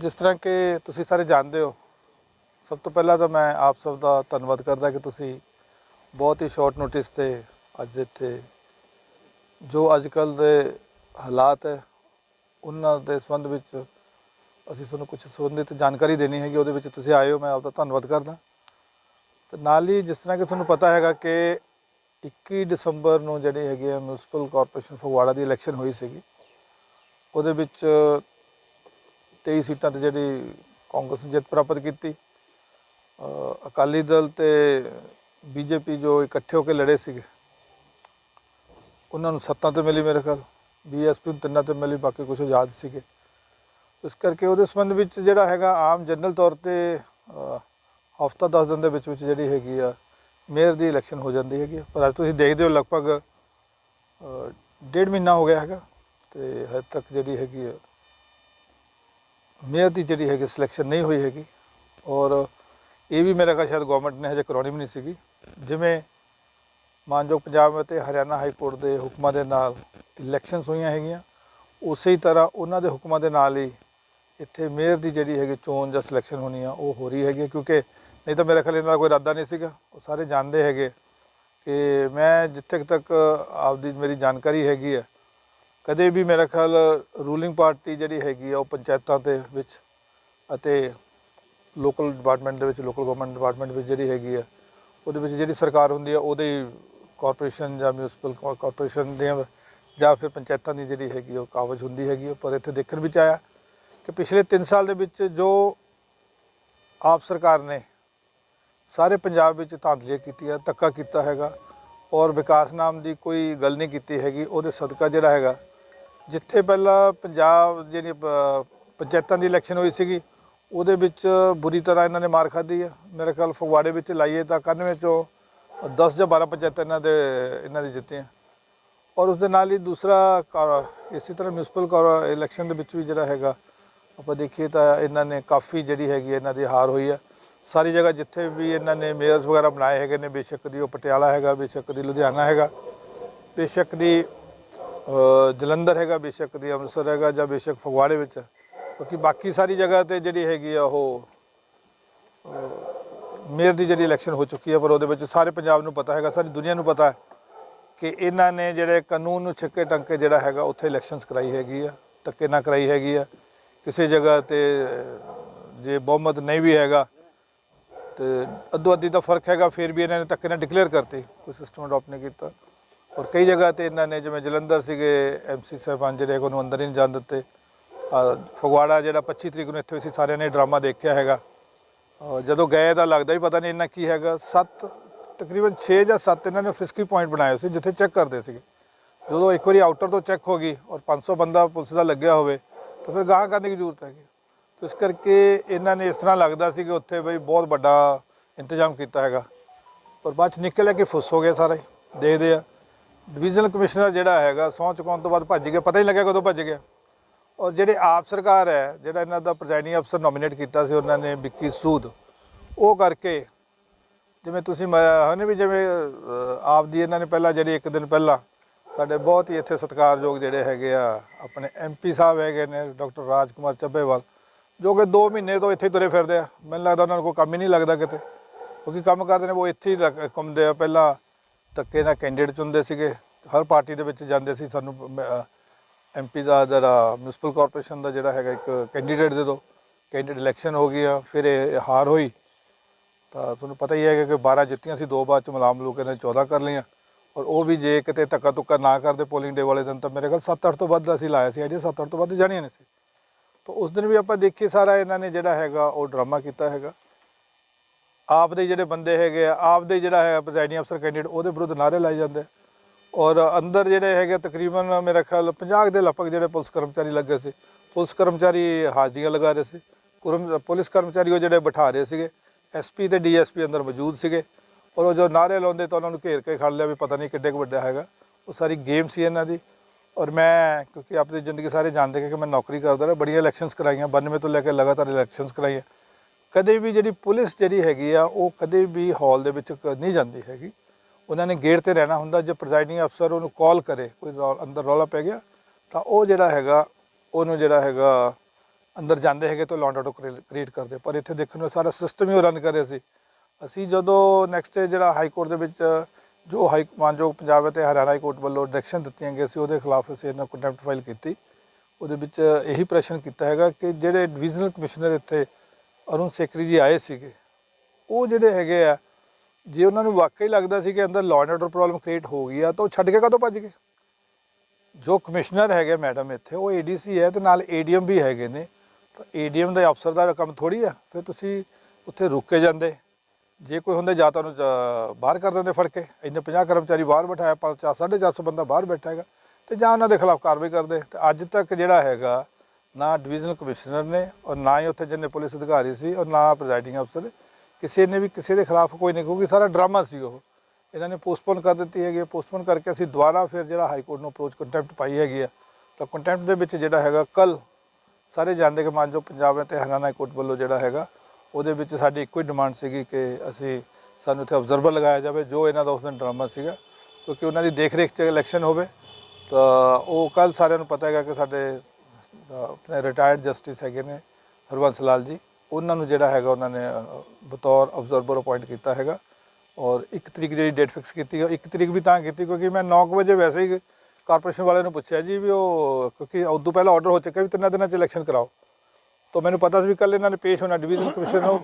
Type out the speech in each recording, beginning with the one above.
ਜਿਸ ਤਰ੍ਹਾਂ ਕਿ ਤੁਸੀਂ ਸਾਰੇ ਜਾਣਦੇ ਹੋ, ਸਭ ਤੋਂ ਪਹਿਲਾਂ ਤਾਂ ਮੈਂ ਆਪ ਸਭ ਦਾ ਧੰਨਵਾਦ ਕਰਦਾ ਕਿ ਤੁਸੀਂ ਬਹੁਤ ਹੀ ਸ਼ਾਰਟ ਨੋਟਿਸ ਤੇ ਅੱਜ ਇੱਥੇ ਜੋ ਅੱਜ ਕੱਲ ਦੇ ਹਾਲਾਤ ਹੈ, ਉਹਨਾਂ ਦੇ ਸੰਬੰਧ ਵਿੱਚ ਅਸੀਂ ਤੁਹਾਨੂੰ ਕੁਝ ਸੰਬੰਧਿਤ ਜਾਣਕਾਰੀ ਦੇਣੀ ਹੈਗੀ, ਉਹਦੇ ਵਿੱਚ ਤੁਸੀਂ ਆਏ ਹੋ, ਮੈਂ ਆਪਦਾ ਧੰਨਵਾਦ ਕਰਦਾ। ਤੇ ਨਾਲ ਹੀ ਜਿਸ ਤਰ੍ਹਾਂ ਕਿ ਤੁਹਾਨੂੰ ਪਤਾ ਹੈਗਾ ਕਿ 21 ਦਸੰਬਰ ਨੂੰ ਜਿਹੜੀ ਹੈਗੀ ਹੈ ਮਿਊਨਿਸਪਲ ਕਾਰਪੋਰੇਸ਼ਨ ਫਗਵਾੜਾ ਦੀ ਇਲੈਕਸ਼ਨ ਹੋਈ ਸੀਗੀ, ਉਹਦੇ ਵਿੱਚ 23 ਸੀਟਾਂ ਤੇ ਜਿਹੜੀ ਕਾਂਗਰਸ ਨੇ ਜਿੱਤ ਪ੍ਰਾਪਤ ਕੀਤੀ ਅਕਾਲੀ ਦਲ ਤੇ ਬੀਜੇਪੀ ਜੋ ਇਕੱਠੇ ਹੋ ਕੇ ਲੜੇ ਸੀਗੇ, ਉਹਨਾਂ ਨੂੰ ਸੱਤਾਂ ਤੇ ਮਿਲੀ ਮੇਰੇ ਖਿਆਲ, ਬੀਐਸਪੀ ਨੂੰ ਤਿੰਨਾਂ ਤੇ ਮਿਲੀ, ਬਾਕੀ ਕੁਝ ਆਜ਼ਾਦ ਸੀਗੇ ਇਸ ਕਰਕੇ ਉਹਦੇ ਸੰਬੰਧ ਵਿੱਚ ਜਿਹੜਾ ਹੈਗਾ ਆਮ ਜਨਰਲ ਤੌਰ ਤੇ ਹਫਤਾ 10 ਦਿਨ ਦੇ ਵਿੱਚ ਵਿੱਚ ਜਿਹੜੀ ਹੈਗੀ ਆ, ਮੇਅਰ ਦੀ ਇਲੈਕਸ਼ਨ ਹੋ ਜਾਂਦੀ ਹੈਗੀ ਆ। ਪਰ ਅੱਜ ਤੁਸੀਂ ਦੇਖਦੇ ਹੋ ਲਗਭਗ ਡੇਢ ਮਹੀਨਾ ਹੋ ਗਿਆ ਹੈਗਾ, ਤੇ ਹਜੇ ਤੱਕ ਜਿਹੜੀ ਹੈਗੀ ਆ ਮੇਅਰ ਦੀ ਜਿਹੜੀ ਹੈਗੀ ਸਿਲੈਕਸ਼ਨ ਨਹੀਂ ਹੋਈ ਹੈਗੀ ਔਰ ਇਹ ਵੀ ਮੇਰਾ ਖਿਆਲ ਸ਼ਾਇਦ ਗਵਰਨਮੈਂਟ ਨੇ ਹਜੇ ਕਰਾਉਣੀ ਵੀ ਨਹੀਂ ਸੀਗੀ। ਜਿਵੇਂ ਮਾਨਯੋਗ ਪੰਜਾਬ ਅਤੇ ਹਰਿਆਣਾ ਹਾਈ ਕੋਰਟ ਦੇ ਹੁਕਮਾਂ ਦੇ ਨਾਲ ਇਲੈਕਸ਼ਨਸ ਹੋਈਆਂ ਹੈਗੀਆਂ, ਉਸੇ ਹੀ ਤਰ੍ਹਾਂ ਉਹਨਾਂ ਦੇ ਹੁਕਮਾਂ ਦੇ ਨਾਲ ਹੀ ਇੱਥੇ ਮੇਅਰ ਦੀ ਜਿਹੜੀ ਹੈਗੀ ਚੋਣ ਜਾਂ ਸਿਲੈਕਸ਼ਨ ਹੋਣੀ ਆ, ਉਹ ਹੋ ਰਹੀ ਹੈਗੀ ਹੈ ਕਿਉਂਕਿ ਨਹੀਂ ਤਾਂ ਮੇਰੇ ਖਿਆਲ ਇਹਨਾਂ ਦਾ ਕੋਈ ਇਰਾਦਾ ਨਹੀਂ ਸੀਗਾ। ਉਹ ਸਾਰੇ ਜਾਣਦੇ ਹੈਗੇ ਕਿ ਮੈਂ ਜਿੱਥੇ ਤੱਕ ਆਪਦੀ ਮੇਰੀ ਜਾਣਕਾਰੀ ਹੈਗੀ ਹੈ ਕਦੇ ਵੀ ਮੇਰਾ ਖਿਆਲ ਰੂਲਿੰਗ ਪਾਰਟੀ ਜਿਹੜੀ ਹੈਗੀ ਆ ਉਹ ਪੰਚਾਇਤਾਂ ਦੇ ਵਿੱਚ ਅਤੇ ਲੋਕਲ ਡਿਪਾਰਟਮੈਂਟ ਦੇ ਵਿੱਚ, ਲੋਕਲ ਗਵਰਨਮੈਂਟ ਡਿਪਾਰਟਮੈਂਟ ਵਿੱਚ ਜਿਹੜੀ ਹੈਗੀ ਆ, ਉਹਦੇ ਵਿੱਚ ਜਿਹੜੀ ਸਰਕਾਰ ਹੁੰਦੀ ਆ, ਉਹਦੇ ਕਾਰਪੋਰੇਸ਼ਨ ਜਾਂ ਮਿਊਨਿਸਪਲ ਕਾਰਪੋਰੇਸ਼ਨ ਦੀਆਂ ਜਾਂ ਫਿਰ ਪੰਚਾਇਤਾਂ ਦੀ ਜਿਹੜੀ ਹੈਗੀ ਉਹ ਕਾਬਜ ਹੁੰਦੀ ਹੈਗੀ ਆ। ਪਰ ਇੱਥੇ ਦੇਖਣ ਵਿੱਚ ਆਇਆ ਕਿ ਪਿਛਲੇ 3 ਸਾਲ ਦੇ ਵਿੱਚ ਜੋ ਆਪ ਸਰਕਾਰ ਨੇ ਸਾਰੇ ਪੰਜਾਬ ਵਿੱਚ ਧਾਂਦਲੀਆਂ ਕੀਤੀਆਂ, ਧੱਕਾ ਕੀਤਾ ਹੈਗਾ ਔਰ ਵਿਕਾਸ ਨਾਮ ਦੀ ਕੋਈ ਗੱਲ ਨਹੀਂ ਕੀਤੀ ਹੈਗੀ, ਉਹਦੇ ਸਦਕਾ ਜਿਹੜਾ ਹੈਗਾ ਜਿੱਥੇ ਪਹਿਲਾਂ ਪੰਜਾਬ ਜਿਹੜੀ ਪ- ਪੰਚਾਇਤਾਂ ਦੀ ਇਲੈਕਸ਼ਨ ਹੋਈ ਸੀਗੀ, ਉਹਦੇ ਵਿੱਚ ਬੁਰੀ ਤਰ੍ਹਾਂ ਇਹਨਾਂ ਨੇ ਮਾਰ ਖਾਧੀ ਆ। ਮੇਰੇ ਖਿਆਲ ਫਗਵਾੜੇ ਵਿੱਚ ਲਾਈਏ ਤਾਂ 91 ਚੋਂ 10 ਜਾਂ 12 ਪੰਚਾਇਤਾਂ ਇਹਨਾਂ ਦੇ, ਇਹਨਾਂ ਦੀ ਜਿੱਤੀਆਂ। ਔਰ ਉਸ ਦੇ ਨਾਲ ਹੀ ਦੂਸਰਾ ਕਾ- ਇਸੇ ਤਰ੍ਹਾਂ ਮਿਊਨਿਸਪਲ ਇਲੈਕਸ਼ਨ ਦੇ ਵਿੱਚ ਵੀ ਜਿਹੜਾ ਹੈਗਾ, ਆਪਾਂ ਦੇਖੀਏ ਤਾਂ ਇਹਨਾਂ ਨੇ ਕਾਫੀ ਜਿਹੜੀ ਹੈਗੀ ਹੈ ਇਹਨਾਂ ਦੀ ਹਾਰ ਹੋਈ ਆ। ਸਾਰੀ ਜਗ੍ਹਾ ਜਿੱਥੇ ਵੀ ਇਹਨਾਂ ਨੇ ਮੇਅਰਸ ਵਗੈਰਾ ਬਣਾਏ ਹੈਗੇ ਨੇ, ਬੇਸ਼ੱਕ ਦੀ ਉਹ ਪਟਿਆਲਾ ਹੈਗਾ, ਬੇਸ਼ੱਕ ਦੀ ਲੁਧਿਆਣਾ ਹੈਗਾ, ਬੇਸ਼ੱਕ ਦੀ ਜਲੰਧਰ ਹੈਗਾ, ਬੇਸ਼ੱਕ ਦੀ ਅੰਮ੍ਰਿਤਸਰ ਹੈਗਾ ਜਾਂ ਬੇਸ਼ੱਕ ਫਗਵਾੜੇ ਵਿੱਚ। ਕਿਉਂਕਿ ਬਾਕੀ ਸਾਰੀ ਜਗ੍ਹਾ ਤੇ ਜਿਹੜੀ ਹੈਗੀ ਆ ਉਹ ਮੇਅਰ ਦੀ ਜਿਹੜੀ ਇਲੈਕਸ਼ਨ ਹੋ ਚੁੱਕੀ ਹੈ ਪਰ ਉਹਦੇ ਵਿੱਚ ਸਾਰੇ ਪੰਜਾਬ ਨੂੰ ਪਤਾ ਹੈਗਾ, ਸਾਰੀ ਦੁਨੀਆ ਨੂੰ ਪਤਾ ਹੈ ਕਿ ਇਹਨਾਂ ਨੇ ਜਿਹੜੇ ਕਾਨੂੰਨ ਨੂੰ ਛਿੱਕੇ ਟੰਕੇ ਜਿਹੜਾ ਹੈਗਾ, ਉੱਥੇ ਇਲੈਕਸ਼ਨਸ ਕਰਾਈ ਹੈਗੀ ਆ, ਧੱਕੇ ਨਾ ਕਰਾਈ ਹੈਗੀ ਆ। ਕਿਸੇ ਜਗ੍ਹਾ ਤੇ ਜੇ ਬਹੁਮਤ ਨਹੀਂ ਵੀ ਹੈਗਾ, ਤੇ ਅੱਧੋ ਅੱਧੀ ਦਾ ਫ਼ਰਕ ਹੈਗਾ, ਫਿਰ ਵੀ ਇਹਨਾਂ ਨੇ ਧੱਕੇ ਨਾਲ ਡਿਕਲੇਅਰ ਕਰਤੇ, ਕੋਈ ਸਿਸਟਮ ਅਡਾਪਟ ਨਹੀਂ ਕੀਤਾ। ਔਰ ਕਈ ਜਗ੍ਹਾ ਤੇ ਇਹਨਾਂ ਨੇ, ਜਿਵੇਂ ਜਲੰਧਰ ਸੀਗੇ ਐਮਸੀ ਸਾਹਿਬਾਨ ਜਿਹੜੇ ਹੈਗੇ, ਉਹਨੂੰ ਅੰਦਰ ਹੀ ਨਹੀਂ ਜਾਣ ਦਿੱਤੇ। ਫਗਵਾੜਾ ਜਿਹੜਾ 25 ਤਰੀਕ ਨੂੰ ਇੱਥੇ ਹੋਈ ਸੀ ਸਾਰਿਆਂ ਨੇ ਡਰਾਮਾ ਦੇਖਿਆ ਹੈਗਾ। ਔਰ ਜਦੋਂ ਗਏ ਤਾਂ ਲੱਗਦਾ ਹੀ ਪਤਾ ਨਹੀਂ ਇੰਨਾ ਕੀ ਹੈਗਾ। ਸੱਤ, ਤਕਰੀਬਨ 6 ਜਾਂ 7 ਇਹਨਾਂ ਨੇ ਫਿਸਕੀ ਪੁਆਇੰਟ ਬਣਾਏ ਸੀ, ਜਿੱਥੇ ਚੈੱਕ ਕਰਦੇ ਸੀਗੇ। ਜਦੋਂ ਇੱਕ ਵਾਰੀ ਆਊਟਰ ਤੋਂ ਚੈੱਕ ਹੋ ਗਈ ਔਰ 500 ਬੰਦਾ ਪੁਲਿਸ ਦਾ ਲੱਗਿਆ ਹੋਵੇ, ਤਾਂ ਫਿਰ ਗਾਹ ਕਰਨ ਦੀ ਜ਼ਰੂਰਤ ਹੈਗੀ? ਤਾਂ ਇਸ ਕਰਕੇ ਇਹਨਾਂ ਨੇ ਇਸ ਤਰ੍ਹਾਂ ਲੱਗਦਾ ਸੀ ਕਿ ਉੱਥੇ ਬਈ ਬਹੁਤ ਵੱਡਾ ਇੰਤਜ਼ਾਮ ਕੀਤਾ ਹੈਗਾ। ਪਰ ਬਾਅਦ ਚ ਨਿਕਲਿਆ ਕਿ ਫੁੱਸ ਹੋ ਗਿਆ ਸਾਰਾ ਦੇਖਦੇ ਆ। ਡਿਵੀਜ਼ਨਲ ਕਮਿਸ਼ਨਰ ਜਿਹੜਾ ਹੈਗਾ, ਸਹੁੰ ਚੁਕਾਉਣ ਤੋਂ ਬਾਅਦ ਭੱਜ ਗਿਆ। ਪਤਾ ਹੀ ਨਹੀਂ ਲੱਗਿਆ ਕਦੋਂ ਭੱਜ ਗਿਆ। ਔਰ ਜਿਹੜੇ ਆਪ ਸਰਕਾਰ ਹੈ, ਜਿਹੜਾ ਇਹਨਾਂ ਦਾ ਪ੍ਰੈਜ਼ਾਈਡਿੰਗ ਅਫਸਰ ਨੋਮੀਨੇਟ ਕੀਤਾ ਸੀ, ਉਹਨਾਂ ਨੇ ਵਿੱਕੀ ਸੂਦ, ਉਹ ਕਰਕੇ ਜਿਵੇਂ ਤੁਸੀਂ ਹਨੇ ਵੀ ਜਿਵੇਂ ਆਪ ਦੀ ਇਹਨਾਂ ਨੇ ਪਹਿਲਾਂ ਜਿਹੜੀ ਇੱਕ ਦਿਨ ਪਹਿਲਾਂ ਸਾਡੇ ਬਹੁਤ ਹੀ ਇੱਥੇ ਸਤਿਕਾਰਯੋਗ ਜਿਹੜੇ ਹੈਗੇ ਆ, ਆਪਣੇ ਐਮਪੀ ਸਾਹਿਬ ਹੈਗੇ ਨੇ, ਡਾਕਟਰ ਰਾਜਕੁਮਾਰ ਚੱਬੇਵਾਲ, ਜੋ ਕਿ 2 ਮਹੀਨੇ ਤੋਂ ਇੱਥੇ ਤੁਰੇ ਫਿਰਦੇ ਆ। ਮੈਨੂੰ ਲੱਗਦਾ ਉਹਨਾਂ ਨੂੰ ਕੋਈ ਕੰਮ ਹੀ ਨਹੀਂ ਲੱਗਦਾ ਕਿਤੇ। ਕਿਉਂਕਿ ਕੰਮ ਕਰਦੇ ਨੇ, ਉਹ ਇੱਥੇ ਹੀ ਲੱਗ- ਘੁੰਮਦੇ ਆ। ਪਹਿਲਾਂ ਧੱਕੇ ਨਾਲ ਕੈਂਡੀਡੇਟ ਚੁਣਦੇ ਸੀਗੇ। ਹਰ ਪਾਰਟੀ ਦੇ ਵਿੱਚ ਜਾਂਦੇ ਸੀ ਸਾਨੂੰ ਐਮਪੀ ਦਾ ਜਿਹੜਾ ਮਿਊਨਿਸਪਲ ਕਾਰਪੋਰੇਸ਼ਨ ਦਾ ਜਿਹੜਾ ਹੈਗਾ ਇੱਕ ਕੈਂਡੀਡੇਟ ਦੇ ਦੋ। ਕੈਂਡੀਡੇਟ ਇਲੈਕਸ਼ਨ ਹੋ ਗਈ ਆ, ਫਿਰ ਇਹ ਹਾਰ ਹੋਈ। ਤਾਂ ਤੁਹਾਨੂੰ ਪਤਾ ਹੀ ਹੈਗਾ ਕਿ 12 ਜਿੱਤੀਆਂ ਸੀ, ਦੋ ਬਾਅਦ ਚ ਮਲਾਮ ਲੋਕਾਂ ਨੇ 14 ਕਰ ਲਈਆਂ। ਔਰ ਉਹ ਵੀ ਜੇ ਕਿਤੇ ਧੱਕਾ ਤੁੱਕਾ ਨਾ ਕਰਦੇ ਪੋਲਿੰਗ ਡੇ ਵਾਲੇ ਦਿਨ, ਤਾਂ ਮੇਰੇ ਕੋਲ 7-8 ਤੋਂ ਵੱਧ ਅਸੀਂ ਲਾਇਆ ਸੀ ਆਈਡੀਆ 7-8 ਤੋਂ ਵੱਧ ਜਾਣੀਆਂ ਨੇ ਸੀ। ਤਾਂ ਉਸ ਦਿਨ ਵੀ ਆਪਾਂ ਦੇਖੀਏ ਸਾਰਾ ਇਹਨਾਂ ਨੇ ਜਿਹੜਾ ਹੈਗਾ ਉਹ ਡਰਾਮਾ ਕੀਤਾ ਹੈਗਾ। ਆਪ ਦੇ ਜਿਹੜੇ ਬੰਦੇ ਹੈਗੇ ਆ ਆਪ ਦੇ ਜਿਹੜਾ ਹੈ ਪ੍ਰੈਜ਼ਾਈਡਿੰਗ ਅਫਸਰ ਕੈਂਡੀਡੇਟ ਉਹਦੇ ਵਿਰੁੱਧ ਨਾਰੇ ਲਾਏ ਜਾਂਦੇ ਔਰ ਅੰਦਰ ਜਿਹੜੇ ਹੈਗੇ ਤਕਰੀਬਨ ਮੇਰਾ ਖਿਆਲ 50 ਦੇ ਲਗਭਗ ਜਿਹੜੇ ਪੁਲਿਸ ਕਰਮਚਾਰੀ ਲੱਗੇ ਸੀ, ਪੁਲਿਸ ਕਰਮਚਾਰੀ ਹਾਜ਼ਰੀਆਂ ਲਗਾ ਰਹੇ ਸੀ, ਕੁਰਮ- ਪੁਲਿਸ ਕਰਮਚਾਰੀ ਉਹ ਜਿਹੜੇ ਬਿਠਾ ਰਹੇ ਸੀਗੇ ਐਸਪੀ ਤੇ ਡੀਐਸਪੀ ਅੰਦਰ ਮੌਜੂਦ ਸੀਗੇ। ਔਰ ਉਹ ਜੋ ਨਾਰੇ ਲਾਉਂਦੇ ਤਾਂ ਉਹਨਾਂ ਨੂੰ ਘੇਰ ਕੇ ਖੜ ਲਿਆ ਵੀ ਪਤਾ ਨਹੀਂ ਕਿੱਡੇ ਕੁ ਵੱਡਾ ਹੈਗਾ, ਉਹ ਸਾਰੀ ਗੇਮ ਸੀ ਇਹਨਾਂ ਦੀ। ਔਰ ਮੈਂ, ਕਿਉਂਕਿ ਆਪਣੀ ਜ਼ਿੰਦਗੀ ਸਾਰੇ ਜਾਣਦੇ ਕਿ ਮੈਂ ਨੌਕਰੀ ਕਰਦਾ ਰਿਹਾ, ਬੜੀਆਂ ਇਲੈਕਸ਼ਨਸ ਕਰਾਈਆਂ 92 ਤੋਂ ਲੈ ਕੇ ਲਗਾਤਾਰ ਇਲੈਕਸ਼ਨਸ ਕਰਾਈਆਂ। ਕਦੇ ਵੀ ਜਿਹੜੀ ਪੁਲਿਸ ਜਿਹੜੀ ਹੈਗੀ ਆ, ਉਹ ਕਦੇ ਵੀ ਹਾਲ ਦੇ ਵਿੱਚ ਕ- ਨਹੀਂ ਜਾਂਦੀ ਹੈਗੀ। ਉਹਨਾਂ ਨੇ ਗੇਟ ਤੇ ਰਹਿਣਾ ਹੁੰਦਾ, ਜੇ ਪ੍ਰੈਜ਼ਾਈਡਿੰਗ ਅਫਸਰ ਉਹਨੂੰ ਕਾਲ ਕਰੇ, ਕੋਈ ਰੌ- ਅੰਦਰ ਰੌਲਾ ਪੈ ਗਿਆ, ਤਾਂ ਉਹ ਜਿਹੜਾ ਹੈਗਾ, ਉਹਨੂੰ ਜਿਹੜਾ ਹੈਗਾ, ਅੰਦਰ ਜਾਂਦੇ ਹੈਗੇ ਤਾਂ ਲੌਂਡ ਆਟੋ ਕ੍ਰੀਏਟ ਕਰਦੇ। ਪਰ ਇੱਥੇ ਦੇਖਣ ਨੂੰ ਸਾਰਾ ਸਿਸਟਮ ਹੀ ਰਨ ਕਰਿਆ ਸੀ। ਅਸੀਂ ਜਦੋਂ ਨੈਕਸਟ ਜਿਹੜਾ ਹਾਈ ਕੋਰਟ ਦੇ ਵਿੱਚ, ਜੋ ਹਾਈ ਮਾਨਯੋਗ ਪੰਜਾਬ ਅਤੇ ਹਰਿਆਣਾ ਹਾਈ ਕੋਰਟ ਵੱਲੋਂ ਡਾਇਰੈਕਸ਼ਨ ਦਿੱਤੀਆਂ ਗਈਆਂ ਸੀ, ਉਹਦੇ ਖਿਲਾਫ ਅਸੀਂ ਇਹਨਾਂ ਕੰਟੈਂਪਟ ਫਾਈਲ ਕੀਤੀ। ਉਹਦੇ ਵਿੱਚ ਇਹੀ ਪ੍ਰਸ਼ਨ ਕੀਤਾ ਹੈਗਾ ਕਿ ਜਿਹੜੇ ਡਿਵੀਜ਼ਨਲ ਕਮਿਸ਼ਨਰ ਇੱਥੇ ਅਰੁਣ ਸੇਖਰੀ ਜੀ ਆਏ ਸੀਗੇ। ਉਹ ਜਿਹੜੇ ਹੈਗੇ ਆ, ਜੇ ਉਹਨਾਂ ਨੂੰ ਵਾਕਈ ਲੱਗਦਾ ਸੀ ਕਿ ਅੰਦਰ law and order problem create ਹੋ ਗਈ ਆ, ਤਾਂ ਉਹ ਛੱਡ ਕੇ ਕਦੋਂ ਭੱਜ ਗਏ? ਜੋ ਕਮਿਸ਼ਨਰ ਹੈਗੇ ਮੈਡਮ ਇੱਥੇ, ਉਹ ਏਡੀਸੀ ਹੈ ਤੇ ਨਾਲ ਏਡੀਐਮ ਵੀ ਹੈਗੇ ਨੇ। ਤਾਂ ਏਡੀਐਮ ਦੇ ਅਫਸਰ ਦਾ ਕੰਮ ਥੋੜੀ ਆ, ਫਿਰ ਤੁਸੀਂ ਉੱਥੇ ਰੁਕ ਕੇ ਜਾਂਦੇ। ਜੇ ਕੋਈ ਹੁੰਦਾ ਜਾਂ ਤਾਂ ਉਹਨੂੰ ਬਾਹਰ ਕਰ ਦਿੰਦੇ ਫੜ ਕੇ। ਇੰਨੇ 50 ਕਰਮਚਾਰੀ ਬਾਹਰ ਬਿਠਾਇਆ 5 450 ਬੰਦਾ ਬਾਹਰ ਬੈਠਾ ਹੈਗਾ। ਤੇ ਜਾਂ ਉਹਨਾਂ ਦੇ ਖਿਲਾਫ ਕਾਰਵਾਈ ਕਰਦੇ। ਤੇ ਅੱਜ ਤੱਕ ਜਿਹੜਾ ਹੈਗਾ ਨਾ ਡਿਵੀਜ਼ਨਲ ਕਮਿਸ਼ਨਰ ਨੇ ਔਰ ਨਾ ਹੀ ਉੱਥੇ ਜਿੰਨੇ ਪੁਲਿਸ ਅਧਿਕਾਰੀ ਸੀ ਔਰ ਨਾ ਪ੍ਰੈਜ਼ਾਈਡਿੰਗ ਅਫਸਰ ਕਿਸੇ ਨੇ ਵੀ ਕਿਸੇ ਦੇ ਖਿਲਾਫ ਕੋਈ ਨਹੀਂ, ਕਿਉਂਕਿ ਸਾਰਾ ਡਰਾਮਾ ਸੀ ਉਹ। ਇਹਨਾਂ ਨੇ ਪੋਸਟਪੋਨ ਕਰ ਦਿੱਤੀ ਹੈਗੀ ਪੋਸਟਪੋਨ ਕਰਕੇ ਅਸੀਂ ਦੁਬਾਰਾ ਫਿਰ ਜਿਹੜਾ ਹਾਈ ਕੋਰਟ ਨੂੰ ਅਪਰੋਚ ਕੰਟੈਂਪਟ ਪਾਈ ਹੈਗੀ ਆ ਤਾਂ ਕੰਟੈਂਪਟ ਦੇ ਵਿੱਚ ਜਿਹੜਾ ਹੈਗਾ ਕੱਲ ਸਾਰੇ ਜਾਣਦੇ ਕਿ ਮਾਨਜੋ ਪੰਜਾਬ ਅਤੇ ਹਰਿਆਣਾ ਕੋਰਟ ਵੱਲੋਂ ਜਿਹੜਾ ਹੈਗਾ, ਉਹਦੇ ਵਿੱਚ ਸਾਡੀ ਇੱਕੋ ਹੀ ਡਿਮਾਂਡ ਸੀਗੀ ਕਿ ਅਸੀਂ ਸਾਨੂੰ ਇੱਥੇ ਆਬਜ਼ਰਵਰ ਲਗਾਇਆ ਜਾਵੇ, ਜੋ ਇਹਨਾਂ ਦਾ ਉਸ ਦਿਨ ਡਰਾਮਾ ਸੀਗਾ। ਕਿਉਂਕਿ ਉਹਨਾਂ ਦੀ ਦੇਖ ਰੇਖ 'ਚ ਇਲੈਕਸ਼ਨ ਹੋਵੇ, ਤਾਂ ਉਹ ਕੱਲ ਸਾਰਿਆਂ ਨੂੰ ਪਤਾ ਹੈਗਾ ਕਿ ਸਾਡੇ ਆਪਣੇ ਰਿਟਾਇਰਡ ਜਸਟਿਸ ਹੈਗੇ ਨੇ, ਹਰਵੰਸ ਲਾਲ ਜੀ। ਉਹਨਾਂ ਨੂੰ ਜਿਹੜਾ ਹੈਗਾ, ਉਹਨਾਂ ਨੇ ਬਤੌਰ ਆਬਜ਼ਰਵਰ ਅਪਾਇੰਟ ਕੀਤਾ ਹੈਗਾ। ਔਰ ਇੱਕ ਤਰੀਕ ਜਿਹੜੀ ਡੇਟ ਫਿਕਸ ਕੀਤੀ ਉਹ ਇੱਕ ਤਰੀਕ ਵੀ ਤਾਂ ਕੀਤੀ, ਕਿਉਂਕਿ ਮੈਂ 9 ਵਜੇ ਵੈਸੇ ਹੀ ਕਾਰਪੋਰੇਸ਼ਨ ਵਾਲਿਆਂ ਨੂੰ ਪੁੱਛਿਆ ਜੀ ਵੀ ਉਹ, ਕਿਉਂਕਿ ਉਦੋਂ ਪਹਿਲਾਂ ਆਰਡਰ ਹੋ ਚੁੱਕਾ ਵੀ ਤਿੰਨਾਂ ਦਿਨਾਂ 'ਚ ਇਲੈਕਸ਼ਨ ਕਰਾਓ। ਤਾਂ ਮੈਨੂੰ ਪਤਾ ਸੀ ਵੀ ਕੱਲ ਇਹਨਾਂ ਨੇ ਪੇਸ਼ ਹੋਣਾ, ਡਿਵੀਜ਼ਨ ਕਮਿਸ਼ਨ ਨੂੰ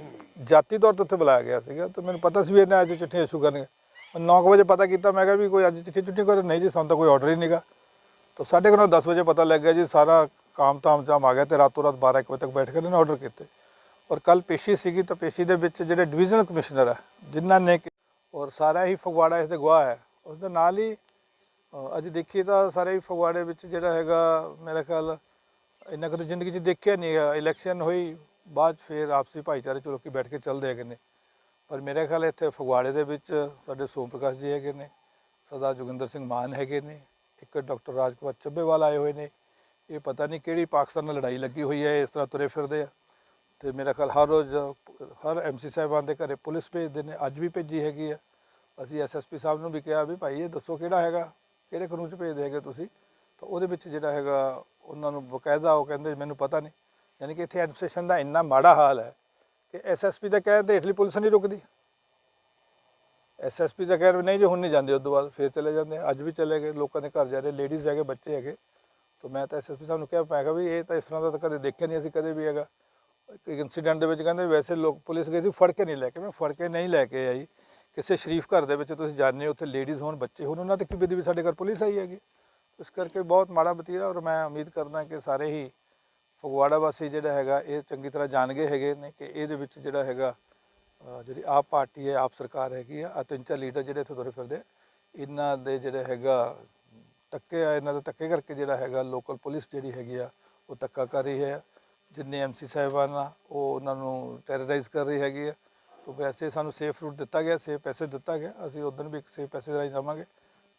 ਜਾਤੀ ਤੌਰ ਤੇ ਉੱਥੇ ਬੁਲਾਇਆ ਗਿਆ ਸੀਗਾ। ਤਾਂ ਮੈਨੂੰ ਪਤਾ ਸੀ ਵੀ ਇਹਨਾਂ ਅੱਜ ਚਿੱਠੀ ਇਸ਼ੂ ਕਰਨਗੇ ਮੈਂ 9 ਵਜੇ ਪਤਾ ਕੀਤਾ, ਮੈਂ ਕਿਹਾ ਵੀ ਕੋਈ ਅੱਜ ਚਿੱਠੀ ਚੁੱਠੀ ਕੋਈ ਨਹੀਂ ਜੀ, ਸਾਨੂੰ ਤਾਂ ਕੋਈ ਆਰਡਰ ਹੀ ਨਹੀਂਗਾ ਤਾਂ ਸਾਢੇ ਕੁ ਨੌ 10 ਵਜੇ ਪਤਾ ਲੱਗ ਗਿਆ ਜੀ, ਸਾਰਾ ਕਾਮ ਤਾਮ ਜਾਮ ਆ ਗਿਆ ਤੇ ਰਾਤੋਂ ਰਾਤ 12 ਇੱਕ ਵਜੇ ਤੱਕ ਬੈਠ ਕੇ ਇਹਨਾਂ ਨੇ ਆਰਡਰ ਕੀਤੇ ਔਰ ਕੱਲ ਪੇਸ਼ੀ ਸੀਗੀ ਤਾਂ ਪੇਸ਼ੀ ਦੇ ਵਿੱਚ ਜਿਹੜੇ ਡਿਵੀਜ਼ਨਲ ਕਮਿਸ਼ਨਰ ਹੈ ਜਿਨ੍ਹਾਂ ਨੇ ਔਰ ਸਾਰਾ ਹੀ ਫਗਵਾੜਾ ਇਸ ਦੇ ਗਵਾਹ ਹੈ ਉਸ ਦੇ ਨਾਲ ਹੀ ਅੱਜ ਦੇਖੀਏ ਤਾਂ ਸਾਰੇ ਹੀ ਫਗਵਾੜੇ ਵਿੱਚ ਜਿਹੜਾ ਹੈਗਾ ਮੇਰਾ ਖਿਆਲ ਇੰਨਾ ਕਦੇ ਜ਼ਿੰਦਗੀ 'ਚ ਦੇਖਿਆ ਨਹੀਂ ਹੈਗਾ ਇਲੈਕਸ਼ਨ ਹੋਈ ਬਾਅਦ 'ਚ ਫਿਰ ਆਪਸੀ ਭਾਈਚਾਰੇ 'ਚ ਲੋਕੀ ਬੈਠ ਕੇ ਚੱਲਦੇ ਹੈਗੇ ਨੇ ਪਰ ਮੇਰੇ ਖਿਆਲ ਇੱਥੇ ਫਗਵਾੜੇ ਦੇ ਵਿੱਚ ਸਾਡੇ ਸੋਮ ਪ੍ਰਕਾਸ਼ ਜੀ ਹੈਗੇ ਨੇ ਸਰਦਾਰ ਜੋਗਿੰਦਰ ਸਿੰਘ ਮਾਨ ਹੈਗੇ ਨੇ ਇੱਕ ਡਾਕਟਰ ਰਾਜਕੁਮਾਰ ਚੱਬੇਵਾਲ ਆਏ ਹੋਏ ਨੇ ਇਹ ਪਤਾ ਨਹੀਂ ਕਿਹੜੀ ਪਾਕਿਸਤਾਨ ਨਾਲ ਲੜਾਈ ਲੱਗੀ ਹੋਈ ਹੈ, ਇਸ ਤਰ੍ਹਾਂ ਤੁਰੇ ਫਿਰਦੇ ਆ। ਤੇ ਮੇਰਾ ਖਿਆਲ ਹਰ ਰੋਜ਼, ਹਰ ਐਮਸੀ ਸਾਹਿਬਾਨ ਦੇ ਘਰੇ ਪੁਲਿਸ ਭੇਜਦੇ ਨੇ, ਅੱਜ ਵੀ ਭੇਜੀ ਹੈਗੀ ਆ। ਅਸੀਂ ਐਸਐਸਪੀ ਸਾਹਿਬ ਨੂੰ ਵੀ ਕਿਹਾ ਵੀ ਭਾਈ ਇਹ ਦੱਸੋ ਕਿਹੜਾ ਹੈਗਾ, ਕਿਹੜੇ ਕਾਨੂੰਨ 'ਚ ਭੇਜਦੇ ਹੈਗੇ ਤੁਸੀਂ? ਤਾਂ ਉਹਦੇ ਵਿੱਚ ਜਿਹੜਾ ਹੈਗਾ, ਉਹਨਾਂ ਨੂੰ ਬਕਾਇਦਾ ਉਹ ਕਹਿੰਦੇ, ਮੈਨੂੰ ਪਤਾ ਨਹੀਂ। ਯਾਨੀ ਕਿ ਇੱਥੇ ਐਡਮਿਨਿਸਟ੍ਰੇਸ਼ਨ ਦਾ ਇੰਨਾ ਮਾੜਾ ਹਾਲ ਹੈ ਕਿ ਐਸਐਸਪੀ ਦਾ ਕਹਿਣ ਤੇ ਹੇਠਲੀ ਪੁਲਿਸ ਨਹੀਂ ਰੁਕਦੀ। ਐਸਐਸਪੀ ਦਾ ਕਹਿਣ ਵੀ ਨਹੀਂ ਜੇ, ਹੁਣ ਨਹੀਂ ਜਾਂਦੇ, ਉਸ ਤੋਂ ਬਾਅਦ ਫਿਰ ਚਲੇ ਜਾਂਦੇ ਅੱਜ ਵੀ ਚਲੇ ਗਏ, ਲੋਕਾਂ ਦੇ ਘਰ ਜਾ ਰਹੇ ਲੇਡੀਜ਼ ਹੈਗੇ, ਬੱਚੇ ਹੈਗੇ। ਤਾਂ ਮੈਂ ਤਾਂ ਐਸਐਸਪੀ ਸਾਹਿਬ ਨੂੰ ਕਿਹਾ, ਮੈਂ ਕਿਹਾ ਵੀ ਇਹ ਤਾਂ ਇਸ ਤਰ੍ਹਾਂ ਦਾ ਤਾਂ ਕਦੇ ਦੇਖਿਆ ਨਹੀਂ ਅਸੀਂ, ਕਦੇ ਵੀ ਹੈਗਾ। ਇੱਕ ਇਨਸੀਡੈਂਟ ਦੇ ਵਿੱਚ ਕਹਿੰਦੇ ਵੈਸੇ ਲੋਕ ਪੁਲਿਸ ਗਈ ਸੀ, ਫੜ ਕੇ ਨਹੀਂ ਲੈ ਕੇ। ਮੈਂ ਫੜ ਕੇ ਨਹੀਂ ਲੈ ਕੇ ਆਈ। ਕਿਸੇ ਸ਼ਰੀਫ ਘਰ ਦੇ ਵਿੱਚ ਤੁਸੀਂ ਜਾਣਦੇ ਹੋ, ਉੱਥੇ ਲੇਡੀਜ਼ ਹੋਣ, ਬੱਚੇ ਹੋਣ, ਉਹਨਾਂ ਤੇ ਕੀ ਵਿਧੀ ਵੀ ਸਾਡੇ ਘਰ ਪੁਲਿਸ ਆਈ ਹੈਗੀ। ਇਸ ਕਰਕੇ ਬਹੁਤ ਮਾੜਾ ਬਤੀਰਾ ਔਰ ਮੈਂ ਉਮੀਦ ਕਰਦਾ ਕਿ ਸਾਰੇ ਹੀ ਫਗਵਾੜਾ ਵਾਸੀ ਜਿਹੜਾ ਹੈਗਾ, ਇਹ ਚੰਗੀ ਤਰ੍ਹਾਂ ਜਾਣ ਗਏ ਹੈਗੇ ਨੇ ਕਿ ਇਹਦੇ ਵਿੱਚ ਜਿਹੜਾ ਹੈਗਾ ਜਿਹੜੀ ਆਪ ਪਾਰਟੀ ਹੈ, ਆਪ ਸਰਕਾਰ ਹੈਗੀ ਆ ਆਹ ਤਿੰਨ ਚਾਰ ਲੀਡਰ ਜਿਹੜੇ ਇੱਥੇ ਤੁਰੇ ਫਿਰਦੇ ਇਹਨਾਂ ਦੇ ਜਿਹੜਾ ਹੈਗਾ ਧੱਕੇ ਆ, ਇਹਨਾਂ ਦੇ ਧੱਕੇ ਕਰਕੇ ਜਿਹੜਾ ਹੈਗਾ ਲੋਕਲ ਪੁਲਿਸ ਜਿਹੜੀ ਹੈਗੀ ਆ, ਉਹ ਧੱਕਾ ਕਰ ਰਹੀ ਹੈ। ਜਿੰਨੇ ਐਮਸੀ ਸਾਹਿਬਾਨ ਆ ਉਹ ਉਹਨਾਂ ਨੂੰ ਟੈਰਰਾਈਜ਼ ਕਰ ਰਹੀ ਹੈਗੀ ਆ। ਤਾਂ ਵੈਸੇ ਸਾਨੂੰ ਸੇਫ ਰੂਟ ਦਿੱਤਾ ਗਿਆ ਸੇਫ ਪੈਸੇ ਦਿੱਤਾ ਗਿਆ। ਅਸੀਂ ਉਦੋਂ ਵੀ ਇੱਕ ਸੇਫ ਪੈਸੇ ਰਾਹੀਂ ਜਾਵਾਂਗੇ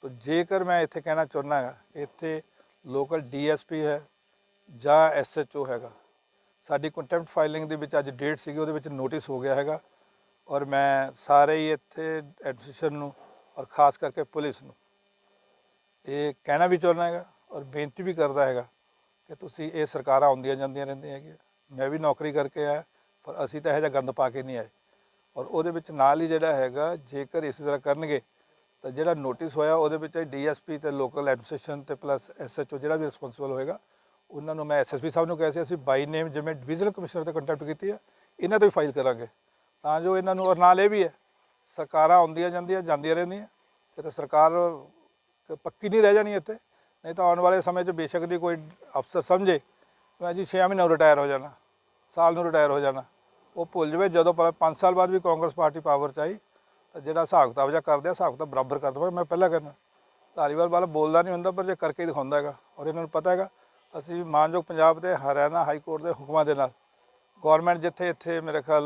ਤਾਂ ਜੇਕਰ ਮੈਂ ਇੱਥੇ ਕਹਿਣਾ ਚਾਹੁੰਦਾ ਹਾਂ ਇੱਥੇ ਲੋਕਲ ਡੀਐਸਪੀ ਹੈ ਜਾਂ ਐਸਐਚਓ ਹੈਗਾ, ਸਾਡੀ ਕੰਟੈਂਪਟ ਫਾਈਲਿੰਗ ਦੇ ਵਿੱਚ ਅੱਜ ਡੇਟ ਸੀਗੀ, ਉਹਦੇ ਵਿੱਚ ਨੋਟਿਸ ਹੋ ਗਿਆ ਹੈਗਾ। ਔਰ ਮੈਂ ਸਾਰੇ ਹੀ ਇੱਥੇ ਐਡਮਿਨਿਸਟ੍ਰੇਸ਼ਨ ਨੂੰ ਔਰ ਖਾਸ ਕਰਕੇ ਪੁਲਿਸ ਨੂੰ ਇਹ ਕਹਿਣਾ ਵੀ ਚਾਹੁੰਦਾ ਹੈਗਾ ਔਰ ਬੇਨਤੀ ਵੀ ਕਰਦਾ ਹੈਗਾ ਕਿ ਤੁਸੀਂ ਇਹ ਸਰਕਾਰਾਂ ਆਉਂਦੀਆਂ ਜਾਂਦੀਆਂ ਰਹਿੰਦੀਆਂ ਹੈਗੀਆਂ। ਮੈਂ ਵੀ ਨੌਕਰੀ ਕਰਕੇ ਆਇਆ, ਪਰ ਅਸੀਂ ਤਾਂ ਇਹੋ ਜਿਹਾ ਗੰਦ ਪਾ ਕੇ ਨਹੀਂ ਆਏ। ਔਰ ਉਹਦੇ ਵਿੱਚ ਨਾਲ ਹੀ ਜਿਹੜਾ ਹੈਗਾ, ਜੇਕਰ ਇਸੇ ਤਰ੍ਹਾਂ ਕਰਨਗੇ, ਤਾਂ ਜਿਹੜਾ ਨੋਟਿਸ ਹੋਇਆ ਉਹਦੇ ਵਿੱਚ ਡੀਐਸਪੀ ਤੇ ਲੋਕਲ ਐਡਮਿਨਿਸਟ੍ਰੇਸ਼ਨ ਤੇ ਪਲੱਸ ਐਸਐਚਓ ਜਿਹੜਾ ਵੀ ਰਿਸਪੌਂਸਿਬਲ ਹੋਏਗਾ, ਉਹਨਾਂ ਨੂੰ ਮੈਂ ਐਸਐਸਪੀ ਸਾਹਿਬ ਨੂੰ ਕਿਹਾ ਸੀ, ਅਸੀਂ ਬਾਈ ਨੇਮ ਜਿਵੇਂ ਡਿਵੀਜ਼ਨਲ ਕਮਿਸ਼ਨਰ ਤੇ ਕੰਟੈਕਟ ਕੀਤੀ ਹੈ, ਇਹਨਾਂ ਤੋਂ ਹੀ ਫਾਈਲ ਕਰਾਂਗੇ। ਤਾਂ ਜੋ ਇਹਨਾਂ ਨੂੰ, ਔਰ ਨਾਲ ਇਹ ਵੀ ਹੈ, ਸਰਕਾਰਾਂ ਆਉਂਦੀਆਂ ਜਾਂਦੀਆਂ ਜਾਂਦੀਆਂ ਰਹਿੰਦੀਆਂ ਤੇ ਤਾਂ ਸਰਕਾਰ ਪੱਕੀ ਨਹੀਂ ਰਹਿ ਜਾਣੀ ਇੱਥੇ। ਨਹੀਂ ਤਾਂ ਆਉਣ ਵਾਲੇ ਸਮੇਂ 'ਚ ਬੇਸ਼ੱਕ ਦੀ ਕੋਈ ਅਫਸਰ ਸਮਝੇ ਮੈਂ ਜੀ 6 ਮਹੀਨੇ ਰਿਟਾਇਰ ਹੋ ਜਾਣਾ, ਸਾਲ ਨੂੰ ਰਿਟਾਇਰ ਹੋ ਜਾਣਾ। ਉਹ ਭੁੱਲ ਜਵੇ, ਜਦੋਂ 5 ਸਾਲ ਬਾਅਦ ਵੀ ਕਾਂਗਰਸ ਪਾਰਟੀ ਪਾਵਰ 'ਚ ਆਈ, ਤਾਂ ਜਿਹੜਾ ਹਿਸਾਬ ਕਿਤਾਬ ਜਿਹਾ ਕਰਦੇ ਆ, ਹਿਸਾਬ ਕਿਤਾਬ ਬਰਾਬਰ ਕਰ ਦਵਾਂ ਮੈਂ ਪਹਿਲਾਂ ਕਰਨਾ ਧਾਰੀਵਾਲ ਵਾਲਾ ਬੋਲਦਾ ਨਹੀਂ ਹੁੰਦਾ, ਪਰ ਜੇ ਕਰਕੇ ਹੀ ਦਿਖਾਉਂਦਾ ਹੈਗਾ। ਔਰ ਇਹਨਾਂ ਨੂੰ ਪਤਾ ਹੈਗਾ, ਅਸੀਂ ਮਾਨਯੋਗ ਪੰਜਾਬ ਦੇ ਹਰਿਆਣਾ ਹਾਈ ਕੋਰਟ ਦੇ ਹੁਕਮਾਂ ਦੇ ਨਾਲ ਗਵਰਨਮੈਂਟ ਜਿੱਥੇ ਇੱਥੇ ਮੇਰੇ ਖਿਆਲ,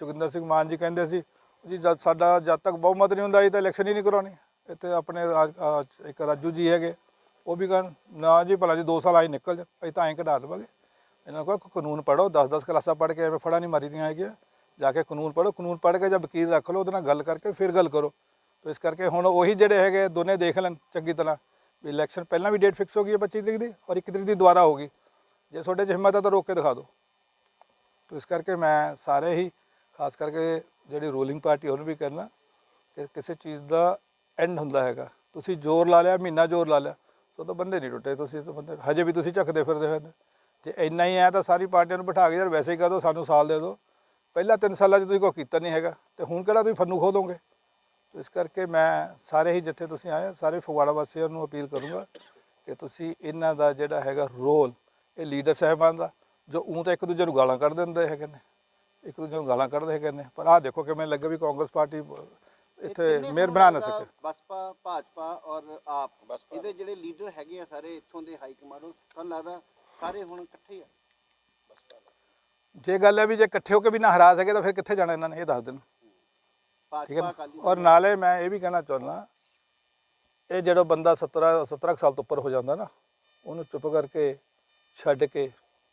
ਜੋਗਿੰਦਰ ਸਿੰਘ ਮਾਨ ਜੀ ਕਹਿੰਦੇ ਸੀ ਜੀ ਜਦ ਸਾਡਾ ਜਦ ਤੱਕ ਬਹੁਮਤ ਨਹੀਂ ਹੁੰਦਾ ਇਹ ਤਾਂ ਇਲੈਕਸ਼ਨ ਹੀ ਨਹੀਂ ਕਰਾਉਣੀ। ਇੱਥੇ ਆਪਣੇ ਰਾਜ- ਅਹ, ਇੱਕ ਰਾਜੂ ਜੀ ਹੈਗੇ। ਉਹ ਵੀ ਕਹਿਣ, ਨਾ ਜੀ ਭਲਾ ਜੀ 2 ਸਾਲ ਆਈ ਨਿਕਲ ਜਾ, ਅਸੀਂ ਤਾਂ ਐਂ ਕਢਾ ਦੇਵਾਂਗੇ। ਇਹਨਾਂ ਨੂੰ ਕਹੋ ਕਾਨੂੰਨ ਪੜ੍ਹੋ 10-10 ਕਲਾਸਾਂ ਪੜ੍ਹ ਕੇ ਐਵੇਂ ਫੜਾ ਨਹੀਂ ਮਾਰੀ ਦੀਆਂ ਹੈਗੀਆਂ। ਜਾ ਕੇ ਕਾਨੂੰਨ ਪੜ੍ਹੋ, ਕਾਨੂੰਨ ਪੜ੍ਹ ਕੇ ਜਦ ਵਕੀਲ ਰੱਖ ਲਓ, ਉਹਦੇ ਨਾਲ ਗੱਲ ਕਰਕੇ ਫਿਰ ਗੱਲ ਕਰੋ। ਤੋ ਇਸ ਕਰਕੇ ਹੁਣ ਉਹੀ ਜਿਹੜੇ ਹੈਗੇ, ਦੋਨੇ ਦੇਖ ਲੈਣ ਚੰਗੀ ਤਰ੍ਹਾਂ, ਵੀ ਇਲੈਕਸ਼ਨ ਪਹਿਲਾਂ ਵੀ ਡੇਟ ਫਿਕਸ ਹੋ ਗਈ ਹੈ 25 ਤਰੀਕ ਦੀ ਔਰ 1 ਤਰੀਕ ਦੀ ਦੁਬਾਰਾ ਹੋਗੀ ਜੇ ਤੁਹਾਡੇ 'ਚ ਹਿੰਮਤ ਹੈ ਤਾਂ ਰੋਕ ਕੇ ਦਿਖਾ ਦਿਓ। ਤੋ ਇਸ ਕਰਕੇ ਮੈਂ ਸਾਰੇ ਹੀ, ਖਾਸ ਕਰਕੇ ਜਿਹੜੀ ਰੂਲਿੰਗ ਪਾਰਟੀ ਉਹਨੂੰ ਵੀ ਕਹਿਣਾ ਕਿ ਕਿਸੇ ਚੀਜ਼ ਦਾ ਐਂਡ ਹੁੰਦਾ ਹੈਗਾ। ਤੁਸੀਂ ਜ਼ੋਰ ਲਾ ਲਿਆ ਮਹੀਨਾ ਜ਼ੋਰ ਲਾ ਲਿਆ ਸੋ ਤਾਂ ਬੰਦੇ ਨਹੀਂ ਟੁੱਟੇ ਤੁਸੀਂ ਤਾਂ ਬੰਦੇ ਹਜੇ ਵੀ ਤੁਸੀਂ ਝੱਕਦੇ ਫਿਰਦੇ ਹੋ ਜੇ ਇੰਨਾ ਹੀ ਹੈ ਤਾਂ ਸਾਰੀ ਪਾਰਟੀਆਂ ਨੂੰ ਬਿਠਾ ਕੇ ਯਾਰ ਵੈਸੇ ਹੀ ਕਹ ਦਿਓ ਸਾਨੂੰ ਸਾਲ ਦੇ ਦਿਓ ਪਹਿਲਾਂ 3 ਸਾਲਾਂ 'ਚ ਤੁਸੀਂ ਕੋਈ ਕੀਤਾ ਨਹੀਂ ਹੈਗਾ ਤੇ ਹੁਣ ਕਿਹੜਾ ਤੁਸੀਂ ਫੰਨੂ ਖੋਦੋਗੇ ਇਸ ਕਰਕੇ ਮੈਂ ਸਾਰੇ ਹੀ ਜਿੱਥੇ ਤੁਸੀਂ ਆਏ ਹੋ, ਸਾਰੇ ਫਗਵਾੜਾ ਵਾਸੀਆਂ ਨੂੰ ਅਪੀਲ ਕਰੂੰਗਾ ਕਿ ਤੁਸੀਂ ਇਹਨਾਂ ਦਾ ਜਿਹੜਾ ਹੈਗਾ ਰੋਲ ਇਹ ਲੀਡਰ ਸਾਹਿਬਾਨ ਦਾ ਜੋ ਉਂ ਤਾਂ ਇੱਕ ਦੂਜੇ ਨੂੰ ਗਾਲਾਂ ਕੱਢ ਦਿੰਦੇ ਹੈਗੇ ਨੇ ਇੱਕ ਦੂਜੇ ਨੂੰ ਗਾਲਾਂ ਕੱਢਦੇ ਹੈਗੇ ਨੇ। ਪਰ ਆਹ ਦੇਖੋ ਕਿਵੇਂ ਲੱਗਾ ਵੀ ਕਾਂਗਰਸ ਪਾਰਟੀ ਇੱਥੇ ਮੇਅਰ ਬਣਾ ਨਾ ਸਕੇ ਬਸਪਾ ਭਾਜਪਾ ਔਰ ਆਪ? ਇਹਦੇ ਜਿਹੜੇ ਲੀਡਰ ਹੈਗੇ ਆ ਸਾਰੇ ਇੱਥੋਂ ਦੇ ਹਾਈ ਕਮਾਂਡ ਤੁਹਾਨੂੰ ਲੱਗਦਾ ਸਾਰੇ ਹੁਣ ਇਕੱਠੇ ਆ? ਜੇ ਗੱਲ ਹੈ ਵੀ ਜੇ ਇਕੱਠੇ ਹੋ ਕੇ ਵੀ ਨਾ ਹਰਾ ਸਕੇ ਤਾਂ ਫਿਰ ਕਿੱਥੇ ਜਾਣਾ ਇਹਨਾਂ ਨੇ ਇਹ ਦੱਸ ਦੇਣ। ਠੀਕ ਹੈ ਔਰ ਨਾਲੇ ਮੈਂ ਇਹ ਵੀ ਕਹਿਣਾ ਚਾਹੁੰਦਾ ਇਹ ਜਿਹੜਾ ਬੰਦਾ 17 17 ਕੁ ਸਾਲ ਤੋਂ ਉੱਪਰ ਹੋ ਜਾਂਦਾ ਨਾ ਉਹਨੂੰ ਚੁੱਪ ਕਰਕੇ ਛੱਡ ਕੇ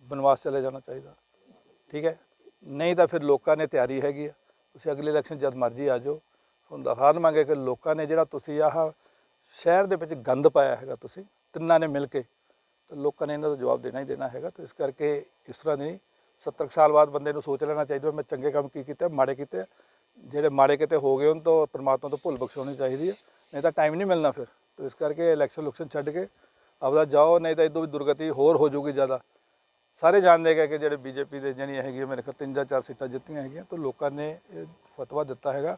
ਬਨਵਾਸ ਚਲੇ ਜਾਣਾ ਚਾਹੀਦਾ। ਠੀਕ ਹੈ? ਨਹੀਂ ਤਾਂ ਫਿਰ ਲੋਕਾਂ ਨੇ ਤਿਆਰੀ ਹੈਗੀ ਆ ਤੁਸੀਂ ਅਗਲੇ ਇਲੈਕਸ਼ਨ ਜਦ ਮਰਜ਼ੀ ਆ ਜਾਓ। ਹੁਣ ਦਹਾਨ ਮੰਗੇ ਕਿ ਲੋਕਾਂ ਨੇ ਜਿਹੜਾ ਤੁਸੀਂ ਆਹ ਸ਼ਹਿਰ ਦੇ ਵਿੱਚ ਗੰਦ ਪਾਇਆ ਹੈਗਾ ਤੁਸੀਂ, ਤਿੰਨਾਂ ਨੇ ਮਿਲ ਕੇ, ਤਾਂ ਲੋਕਾਂ ਨੇ ਇਹਨਾਂ ਦਾ ਜਵਾਬ ਦੇਣਾ ਹੀ ਦੇਣਾ ਹੈਗਾ। ਤਾਂ ਇਸ ਕਰਕੇ ਇਸ ਤਰ੍ਹਾਂ ਨਹੀਂ 70 ਸਾਲ ਬਾਅਦ ਬੰਦੇ ਨੂੰ ਸੋਚ ਲੈਣਾ ਚਾਹੀਦਾ ਮੈਂ ਚੰਗੇ ਕੰਮ ਕੀ ਕੀਤੇ, ਮਾੜੇ ਕੀਤੇ। ਜਿਹੜੇ ਮਾੜੇ ਕਿਤੇ ਹੋ ਗਏ, ਉਹਨਾਂ ਤੋਂ ਪਰਮਾਤਮਾ ਤੋਂ ਭੁੱਲ ਬਖਸ਼ਾਉਣੀ ਚਾਹੀਦੀ ਹੈ, ਨਹੀਂ ਤਾਂ ਟਾਈਮ ਨਹੀਂ ਮਿਲਣਾ ਫਿਰ। ਤਾਂ ਇਸ ਕਰਕੇ ਇਲੈਕਸ਼ਨ ਲੁਕਸ਼ਨ ਛੱਡ ਕੇ ਆਪਦਾ ਜਾਓ, ਨਹੀਂ ਤਾਂ ਇਦੋਂ ਵੀ ਦੁਰਗਤੀ ਹੋਰ ਹੋ ਜਾਊਗੀ ਜ਼ਿਆਦਾ। ਸਾਰੇ ਜਾਣਦੇ ਹੈਗੇ ਕਿ ਜਿਹੜੇ ਬੀਜੇਪੀ ਦੇ, ਜਿਹੜੀਆਂ ਹੈਗੀਆਂ ਮੇਰੇ ਖਿਆਲ ਤਿੰਨ ਜਾਂ ਚਾਰ ਸੀਟਾਂ ਜਿੱਤੀਆਂ ਹੈਗੀਆਂ, ਤਾਂ ਲੋਕਾਂ ਨੇ ਇਹ ਫਤਵਾ ਦਿੱਤਾ ਹੈਗਾ।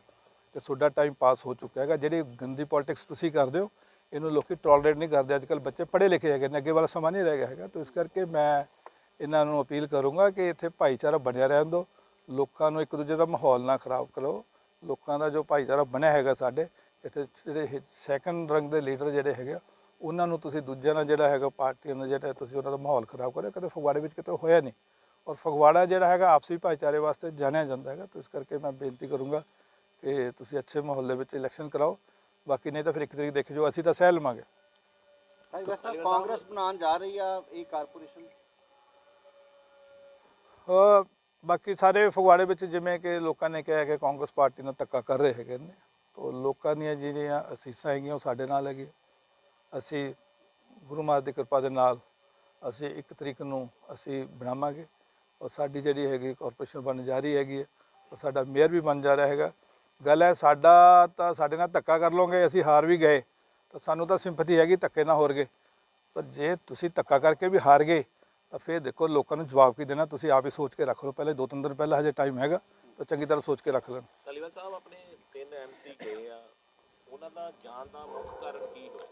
ਕਿ ਤੁਹਾਡਾ ਟਾਈਮ ਪਾਸ ਹੋ ਚੁੱਕਾ ਹੈਗਾ। ਜਿਹੜੀ ਗੰਦੀ ਪੋਲਿਟਿਕਸ ਤੁਸੀਂ ਕਰਦੇ ਹੋ ਇਹਨੂੰ ਲੋਕੀ ਟੋਲਰੇਟ ਨਹੀਂ ਕਰਦੇ। ਅੱਜ ਕੱਲ੍ਹ ਬੱਚੇ ਪੜ੍ਹੇ ਲਿਖੇ ਹੈਗੇ ਨੇ ਅੱਗੇ ਵਾਲਾ ਸਮਾਂ ਨਹੀਂ ਰਹਿ ਗਿਆ ਹੈਗਾ। ਤਾਂ ਇਸ ਕਰਕੇ ਮੈਂ ਇਹਨਾਂ ਨੂੰ ਅਪੀਲ ਕਰੂੰਗਾ ਕਿ ਇੱਥੇ ਭਾਈਚਾਰਾ ਬਣਿਆ ਰਹਿਣ ਦਿਓ। ਲੋਕਾਂ ਨੂੰ ਇੱਕ ਦੂਜੇ ਦਾ ਮਾਹੌਲ ਨਾ ਖਰਾਬ ਕਰੋ। ਲੋਕਾਂ ਦਾ ਜੋ ਭਾਈਚਾਰਾ ਬਣਿਆ ਹੈਗਾ ਸਾਡੇ ਇੱਥੇ ਜਿਹੜੇ ਸੈਕੰਡ ਰੰਗ ਦੇ ਲੀਡਰ ਜਿਹੜੇ ਹੈਗੇ ਆ, ਉਹਨਾਂ ਨੂੰ ਤੁਸੀਂ ਦੂਜਿਆਂ ਨਾਲ ਜਿਹੜਾ ਹੈਗਾ ਪਾਰਟੀਆਂ ਨਾਲ ਜਿਹੜਾ ਤੁਸੀਂ ਉਹਨਾਂ ਦਾ ਮਾਹੌਲ ਖਰਾਬ ਕਰਿਓ ਕਦੇ ਫਗਵਾੜੇ ਵਿੱਚ ਕਿਤੇ ਹੋਇਆ ਨਹੀਂ। ਔਰ ਫਗਵਾੜਾ ਜਿਹੜਾ ਹੈਗਾ ਆਪਸੀ ਭਾਈਚਾਰੇ ਵਾਸਤੇ ਜਾਣਿਆ ਜਾਂਦਾ ਹੈਗਾ। ਤਾਂ ਇਸ ਕਰਕੇ ਮੈਂ ਬੇਨਤੀ ਕਰੂੰਗਾ ਕਿ ਤੁਸੀਂ ਅੱਛੇ ਮਾਹੌਲ ਦੇ ਵਿੱਚ ਇਲੈਕਸ਼ਨ ਕਰਾਓ। ਬਾਕੀ ਨਹੀਂ ਤਾਂ ਫਿਰ ਇੱਕ ਤਰੀਕ ਦੇਖ ਜੋ ਅਸੀਂ ਤਾਂ ਸਹਿ ਲਵਾਂਗੇ। ਭਾਈ ਵੈਸੇ ਕਾਂਗਰਸ ਬਣਾਉਣ ਜਾ ਰਹੀ ਆ ਇਹ ਕਾਰਪੋਰੇਸ਼ਨ। ਅਹ ਬਾਕੀ ਸਾਰੇ ਫਗਵਾੜੇ ਵਿੱਚ ਜਿਵੇਂ ਕਿ ਲੋਕਾਂ ਨੇ ਕਿਹਾ ਕਿ ਕਾਂਗਰਸ ਪਾਰਟੀ ਨਾਲ ਧੱਕਾ ਕਰ ਰਹੇ ਹੈਗੇ ਨੇ। ਤੋ ਲੋਕਾਂ ਦੀਆਂ ਜਿਹੜੀਆਂ ਅਸੀਸਾਂ ਹੈਗੀਆਂ ਉਹ ਸਾਡੇ ਨਾਲ ਹੈਗੀਆਂ। ਅਸੀਂ ਗੁਰੂ ਮਹਾਰਾਜ ਦੀ ਕਿਰਪਾ ਦੇ ਨਾਲ ਅਸੀਂ ਇੱਕ ਤਰੀਕ ਨੂੰ ਅਸੀਂ ਬਣਾਵਾਂਗੇ। ਔਰ ਸਾਡੀ ਜਿਹੜੀ ਹੈਗੀ ਕਾਰਪੋਰੇਸ਼ਨ ਬਣ ਜਾ ਰਹੀ ਹੈਗੀ ਹੈ ਔਰ ਸਾਡਾ ਮੇਅਰ ਵੀ ਬਣ ਜਾ ਰਿਹਾ ਹੈਗਾ। ਗੱਲ ਹੈ ਸਾਡਾ ਤਾਂ ਸਾਡੇ ਨਾਲ ਧੱਕਾ ਕਰ ਲਓਗੇ ਅਸੀਂ ਹਾਰ ਵੀ ਗਏ। ਤਾਂ ਸਾਨੂੰ ਤਾਂ ਸਿੰਪਥੀ ਹੈਗੀ ਧੱਕੇ ਨਾ ਹੋਰ ਗਏ। ਪਰ ਜੇ ਤੁਸੀਂ ਧੱਕਾ ਕਰਕੇ ਵੀ ਹਾਰ ਗਏ ਤਾਂ ਫਿਰ ਦੇਖੋ ਲੋਕਾਂ ਨੂੰ ਜਵਾਬ ਕੀ ਦੇਣਾ। ਤੁਸੀਂ ਆਪ ਹੀ ਸੋਚ ਕੇ ਰੱਖ ਲਓ ਪਹਿਲੇ ਦੋ ਤਿੰਨ ਦਿਨ ਪਹਿਲਾਂ ਹਜੇ ਟਾਈਮ ਹੈਗਾ ਤਾਂ ਚੰਗੀ ਤਰ੍ਹਾਂ ਸੋਚ ਕੇ ਰੱਖ ਲੈਣ। ਧਾਲੀਵਾਲ ਸਾਹਿਬ ਆਪਣੇ ਤਿੰਨ ਐਮਸੀ ਗਏ ਆ ਉਹਨਾਂ ਦਾ ਜਾਣ ਦਾ ਮੁੱਖ ਕਾਰਨ ਕੀ ਹੋਇਆ?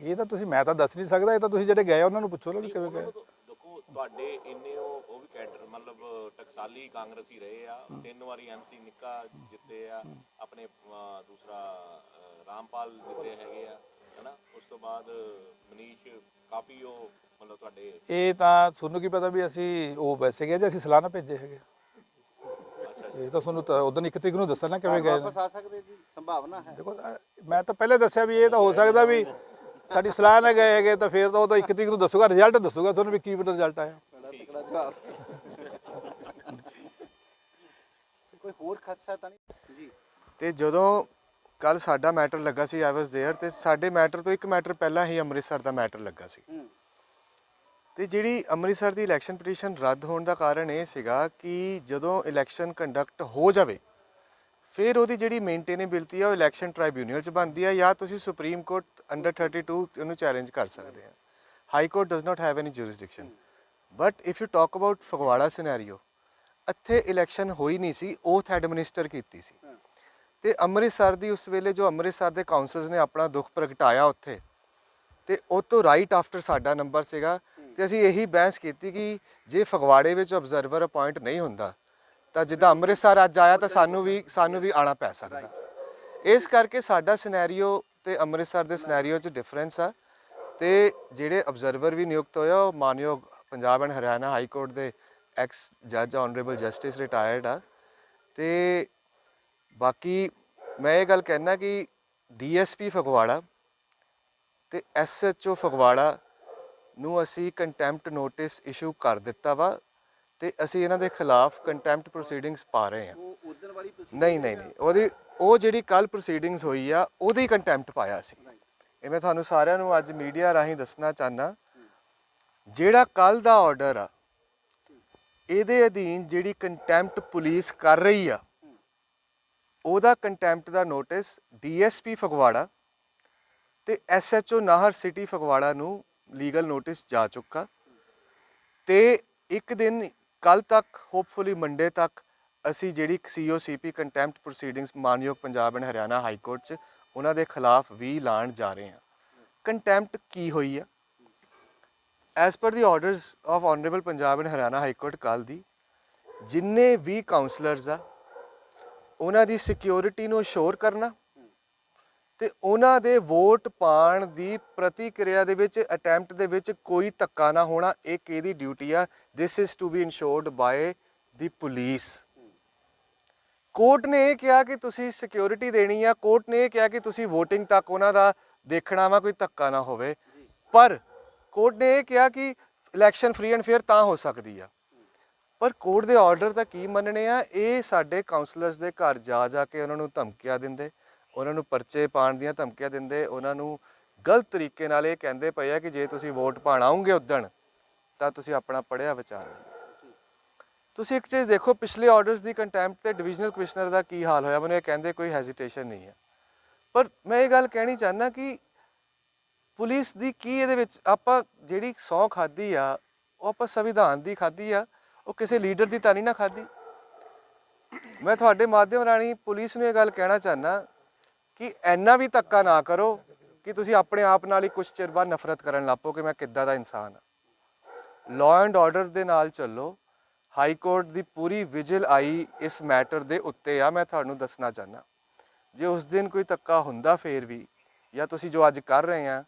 ਇਹ ਤਾਂ ਤੁਸੀਂ ਮੈਂ ਤਾਂ ਦੱਸ ਨਹੀਂ ਸਕਦਾ ਇਹ ਤਾਂ ਤੁਸੀਂ ਜਿਹੜੇ ਗਏ ਉਹਨਾਂ ਨੂੰ ਪੁੱਛੋ ਵੀ ਕਿਵੇਂ ਗਏ ਤੁਹਾਡੇ ਇੰਨੇ ਉਹ ਉਹ ਵੀ ਕੈਡਰ ਮਤਲਬ ਟਕਸਾਲੀ ਕਾਂਗਰਸੀ ਰਹੇ ਆ ਤਿੰਨ ਵਾਰੀ ਐਮਸੀ ਨਿੱਕਾ ਜਿੱਤੇ ਆ ਆਪਣੇ ਅਹ, ਦੂਸਰਾ ਅਹ, ਰਾਮਪਾਲ ਜਿੱਤੇ ਹੈਗੇ ਆ ਹਨਾ? ਉਸ ਤੋਂ ਬਾਅਦ ਮਨੀਸ਼ ਕਾਫੀ ਉਹ ਮਤਲਬ ਤੁਹਾਡੇ ਇਹ ਤਾਂ ਤੁਹਾਨੂੰ ਕੀ ਪਤਾ ਵੀ ਅਸੀਂ ਉਹ ਵੈਸੇ ਗਏ ਜਾਂ ਅਸੀਂ ਸਲਾਹ ਨਾ ਭੇਜੇ ਹੈਗੇ। ਇਹ ਤਾਂ ਤੁਹਾਨੂੰ ਤਾਂ ਉਦੋਂ ਇੱਕ ਤਰੀਕ ਨੂੰ ਦੱਸਣਾ ਨਾ ਕਿਵੇਂ ਗਏ ਨੇ। ਵਾਪਸ ਆ ਸਕਦੇ ਦੀ ਸੰਭਾਵਨਾ ਹੈ। ਦੇਖੋ ਮੈਂ ਤਾਂ ਪਹਿਲੇ ਦੱਸਿਆ ਵੀ ਇਹ ਤਾਂ ਹੋ ਸਕਦਾ ਵੀ ਸਾਡੀ ਸਲਾਹ ਨਾਲ ਗਏ ਹੈਗੇ ਤਾਂ ਫਿਰ ਤਾਂ ਉਹ ਤਾਂ ਇੱਕ ਤਰੀਕ ਨੂੰ ਦੱਸੂਗਾ ਰਿਜ਼ਲਟ ਦੱਸੂਗਾ ਤੁਹਾਨੂੰ ਵੀ ਕੀ ਰਿਜ਼ਲਟ ਆਇਆ ਬੜਾ ਤਕੜਾ ਜਵਾਬ ਕੋਈ ਹੋਰ ਖਦਸ਼ਾ ਤਾਂ ਨਹੀਂ ਜੀ ਤੇ ਜਦੋਂ ਕੱਲ ਸਾਡਾ ਮੈਟਰ ਲੱਗਾ ਸੀ ਆਈ ਵਾਸ देयर ਤੇ ਸਾਡੇ ਮੈਟਰ ਤੋਂ ਇੱਕ ਮੈਟਰ ਪਹਿਲਾਂ ਹੀ ਅੰਮ੍ਰਿਤਸਰ ਦਾ ਮੈਟਰ ਲੱਗਾ ਸੀ ਹੂੰ ਤੇ ਜਿਹੜੀ ਅੰਮ੍ਰਿਤਸਰ ਦੀ ਇਲੈਕਸ਼ਨ ਪਟੀਸ਼ਨ ਰੱਦ ਹੋਣ ਦਾ ਕਾਰਨ ਇਹ ਸੀਗਾ ਕਿ ਜਦੋਂ ਇਲੈਕਸ਼ਨ ਕੰਡਕਟ ਹੋ ਜਾਵੇ ਫਿਰ ਉਹਦੀ ਜਿਹੜੀ ਮੇਨਟੇਨੇਬਿਲਟੀ ਆ, ਉਹ ਇਲੈਕਸ਼ਨ ਟ੍ਰਾਈਬਿਊਨਲ 'ਚ ਬਣਦੀ ਹੈ ਜਾਂ ਤੁਸੀਂ ਸੁਪਰੀਮ ਕੋਰਟ ਅੰਡਰ 32 ਉਹਨੂੰ ਚੈਲੰਜ ਕਰ ਸਕਦੇ ਆ। High court does not have any jurisdiction but if you talk about Phagwara scenario ਇੱਥੇ ਇਲੈਕਸ਼ਨ ਹੋਈ ਨਹੀਂ ਸੀ ਓਥ ਐਡਮਿਨਿਸਟਰ ਕੀਤੀ ਸੀ। ਤੇ ਅੰਮ੍ਰਿਤਸਰ ਦੀ ਉਸ ਵੇਲੇ ਜੋ ਅੰਮ੍ਰਿਤਸਰ ਦੇ ਕਾਉਂਸਲਸ ਨੇ ਆਪਣਾ ਦੁੱਖ ਪ੍ਰਗਟਾਇਆ ਉੱਥੇ, ਤੇ ਉਹ ਤੋਂ ਰਾਈਟ ਆਫਟਰ ਸਾਡਾ ਨੰਬਰ ਸੀਗਾ, ਤੇ ਅਸੀਂ ਇਹੀ ਬਹਿਸ ਕੀਤੀ ਕਿ ਜੇ ਫਗਵਾੜੇ ਵਿੱਚ ਆਬਜ਼ਰਵਰ ਅਪਾਇੰਟ ਨਹੀਂ ਹੁੰਦਾ ਤਾਂ ਜਿੱਦਾਂ ਅੰਮ੍ਰਿਤਸਰ ਅੱਜ ਆਇਆ ਤਾਂ ਸਾਨੂੰ ਵੀ ਸਾਨੂੰ ਵੀ ਆਣਾ ਪੈ ਸਕਦਾ। ਇਸ ਕਰਕੇ ਸਾਡਾ ਸਿਨੈਰੀਓ ਤੇ ਅੰਮ੍ਰਿਤਸਰ ਦੇ ਸਿਨੈਰੀਓ 'ਚ ਡਿਫਰੈਂਸ ਆ ਤੇ ਜਿਹੜੇ ਆਬਜ਼ਰਵਰ ਵੀ ਨਿਯੁਕਤ ਹੋਇਆ ਉਹ ਮਾਨਯੋਗ Punjab and Haryana high court ਦੇ ਐਕਸ ਜੱਜ ਆਨਰੇਬਲ ਜਸਟਿਸ ਰਿਟਾਇਰਡ ਆ। ਤੇ ਬਾਕੀ ਮੈਂ ਇਹ ਗੱਲ ਕਹਿਣਾ ਕਿ ਡੀਐਸਪੀ ਫਗਵਾੜਾ ਤੇ ਐਸਐਚਓ ਫਗਵਾੜਾ ਨੂੰ ਅਸੀਂ ਕੰਟੈਂਪਟ ਨੋਟਿਸ ਇਸ਼ੂ ਕਰ ਦਿੱਤਾ ਵਾ। ਤੇ ਅਸੀਂ ਇਹਨਾਂ ਦੇ ਖਿਲਾਫ ਕੰਟੈਂਪਟ ਪ੍ਰੋਸੀਡਿੰਗਸ ਪਾ ਰਹੇ ਹਾਂ। ਨਹੀਂ ਨਹੀਂ ਨਹੀਂ। ਉਹਦੀ ਉਹ ਜਿਹੜੀ ਕੱਲ ਪ੍ਰੋਸੀਡਿੰਗਸ ਹੋਈ ਆ ਉਹਦੀ ਕੰਟੈਂਪਟ ਪਾਇਆ ਸੀ। ਇਹ ਮੈਂ ਤੁਹਾਨੂੰ ਸਾਰਿਆਂ ਨੂੰ ਅੱਜ ਮੀਡੀਆ ਰਾਹੀਂ ਦੱਸਣਾ ਚਾਹਨਾ ਜਿਹੜਾ ਕੱਲ ਦਾ ਆਰਡਰ ਆ ਇਹਦੇ ਅਧੀਨ ਜਿਹੜੀ ਕੰਟੈਂਪਟ ਪੁਲਿਸ ਕਰ ਰਹੀ ਆ ਉਹਦਾ ਕੰਟੈਂਪਟ ਦਾ ਨੋਟਿਸ ਡੀਐਸਪੀ ਫਗਵਾੜਾ ਤੇ ਐਸਐਚਓ ਨਾਹਰ ਸਿਟੀ ਫਗਵਾੜਾ ਨੂੰ ਲੀਗਲ ਨੋਟਿਸ ਜਾ ਚੁੱਕਾ। ਤੇ ਇੱਕ ਦਿਨ ਕੱਲ ਤੱਕ ਹੋਪਫੁਲੀ ਮੰਡੇ ਤੱਕ, ਅਸੀਂ ਜਿਹੜੀ ਸੀਓਸੀਪੀ ਕੰਟੈਂਪਟ ਪ੍ਰੋਸੀਡਿੰਗਸ ਮਾਨਯੋਗ Punjab and Haryana high court 'ਚ, ਉਹਨਾਂ ਦੇ ਖਿਲਾਫ ਵੀ ਲਾਣ ਜਾ ਰਹੇ ਹਾਂ। ਕੰਟੈਂਪਟ ਕੀ ਹੋਈ ਆ? As per the orders of honourable Punjab and Haryana high court ਕੱਲ ਦੀ, ਜਿੰਨੇ ਵੀ ਕਾਉਂਸਲਰਸ ਆ, ਉਹਨਾਂ ਦੀ ਸਿਕਿਉਰਿਟੀ ਨੂੰ ਅਸ਼ੋਰ ਕਰਨਾ ਤੇ ਉਹਨਾਂ ਦੇ ਵੋਟ ਪਾਣ ਦੀ ਪ੍ਰਤੀਕਿਰਿਆ ਦੇ ਵਿੱਚ ਅਟੈਂਪਟ ਦੇ ਵਿੱਚ ਕੋਈ ਧੱਕਾ ਨਾ ਹੋਣਾ, ਇਹ ਕਿਹਦੀ ਡਿਊਟੀ ਆ? This is to be ensured by the police court ਨੇ ਇਹ ਕਿਹਾ ਕਿ ਤੁਸੀਂ ਸਿਕਿਉਰਿਟੀ ਦੇਣੀ ਆ। ਕੋਰਟ ਨੇ ਇਹ ਕਿਹਾ ਕਿ ਤੁਸੀਂ VOTING ਤੱਕ ਉਹਨਾਂ ਦਾ ਦੇਖਣਾ ਵਾ, ਕੋਈ ਧੱਕਾ ਨਾ ਹੋਵੇ। ਪਰ ਕੋਰਟ ਨੇ ਇਹ ਕਿਹਾ ਕਿ ਇਲੈਕਸ਼ਨ ਫ੍ਰੀ ਐਂਡ ਫੇਅਰ ਤਾਂ ਹੋ ਸਕਦੀ ਆ। ਪਰ ਕੋਰਟ ਦੇ ਆਰਡਰ ਤਾਂ ਕੀ ਮੰਨਣੇ ਆ? ਇਹ ਸਾਡੇ ਕਾਉਂਸਲਰਸ ਦੇ ਘਰ ਜਾ ਜਾ ਕੇ ਉਹਨਾਂ ਨੂੰ ਧਮਕੀਆਂ ਦਿੰਦੇ। ਉਹਨਾਂ ਨੂੰ ਪਰਚੇ ਪਾਣ ਦੀਆਂ ਧਮਕੀਆਂ ਦਿੰਦੇ, ਉਹਨਾਂ ਨੂੰ ਗਲਤ ਤਰੀਕੇ ਨਾਲ ਇਹ ਕਹਿੰਦੇ ਪਏ ਆ ਕਿ ਜੇ ਤੁਸੀਂ ਵੋਟ ਪਾਣ ਆਉਂਗੇ ਉਦਣ, ਤਾਂ ਤੁਸੀਂ ਆਪਣਾ ਪੜਿਆ ਵਿਚਾਰ ਤੁਸੀਂ ਇੱਕ ਚੀਜ਼ ਦੇਖੋ, ਪਿਛਲੇ ਆਰਡਰਸ ਦੀ ਕੰਟੈਂਪਟ ਤੇ ਡਿਵੀਜ਼ਨਲ ਕਮਿਸ਼ਨਰ ਦਾ ਕੀ ਹਾਲ ਹੋਇਆ? ਮੈਨੂੰ ਇਹ ਕਹਿੰਦੇ ਕੋਈ ਹੈਜ਼ਿਟੇਸ਼ਨ ਨਹੀਂ ਹੈ ਪਰ ਮੈਂ ਇਹ ਗੱਲ ਕਹਿਣੀ ਚਾਹਨਾ ਕਿ ਪੁਲਿਸ ਦੀ ਕੀ ਇਹਦੇ ਵਿੱਚ, ਆਪਾਂ ਜਿਹੜੀ ਸੌ ਖਾਦੀ ਆ, ਉਹ ਆਪਾਂ ਸੰਵਿਧਾਨ ਦੀ ਖਾਦੀ ਆ, ਉਹ ਕਿਸੇ ਲੀਡਰ ਦੀ ਤਾਂ ਨਹੀਂ ਨਾ ਖਾਦੀ ਮੈਂ ਤੁਹਾਡੇ ਮਾਧਿਅਮ ਰਾਣੀ ਪੁਲਿਸ ਨੂੰ ਇਹ ਗੱਲ ਕਹਿਣਾ ਚਾਹਨਾ ਕਿ ਐਨਾ ਵੀ ਧੱਕਾ ਨਾ ਕਰੋ ਕਿ ਤੁਸੀਂ ਆਪਣੇ ਆਪ ਨਾਲ ਹੀ ਕੁਝ ਚਿਰ ਬਾਅਦ ਨਫ਼ਰਤ ਕਰਨ ਲੱਪੋ ਕਿ ਮੈਂ ਕਿੱਦਾਂ ਦਾ ਇਨਸਾਨ ਹਾਂ। ਲਾਅ ਐਂਡ ਆਰਡਰ ਦੇ ਨਾਲ ਚੱਲੋ ਹਾਈ ਕੋਰਟ ਦੀ ਪੂਰੀ ਵਿਜਿਲ ਆਈ ਇਸ ਮੈਟਰ ਦੇ ਉੱਤੇ ਆ, ਮੈਂ ਤੁਹਾਨੂੰ ਦੱਸਣਾ ਚਾਹਨਾ ਜੇ ਉਸ ਦਿਨ ਕੋਈ ਧੱਕਾ ਹੁੰਦਾ ਫੇਰ ਵੀ, ਜਾਂ ਤੁਸੀਂ ਜੋ ਅੱਜ ਕਰ ਰਹੇ ਆ,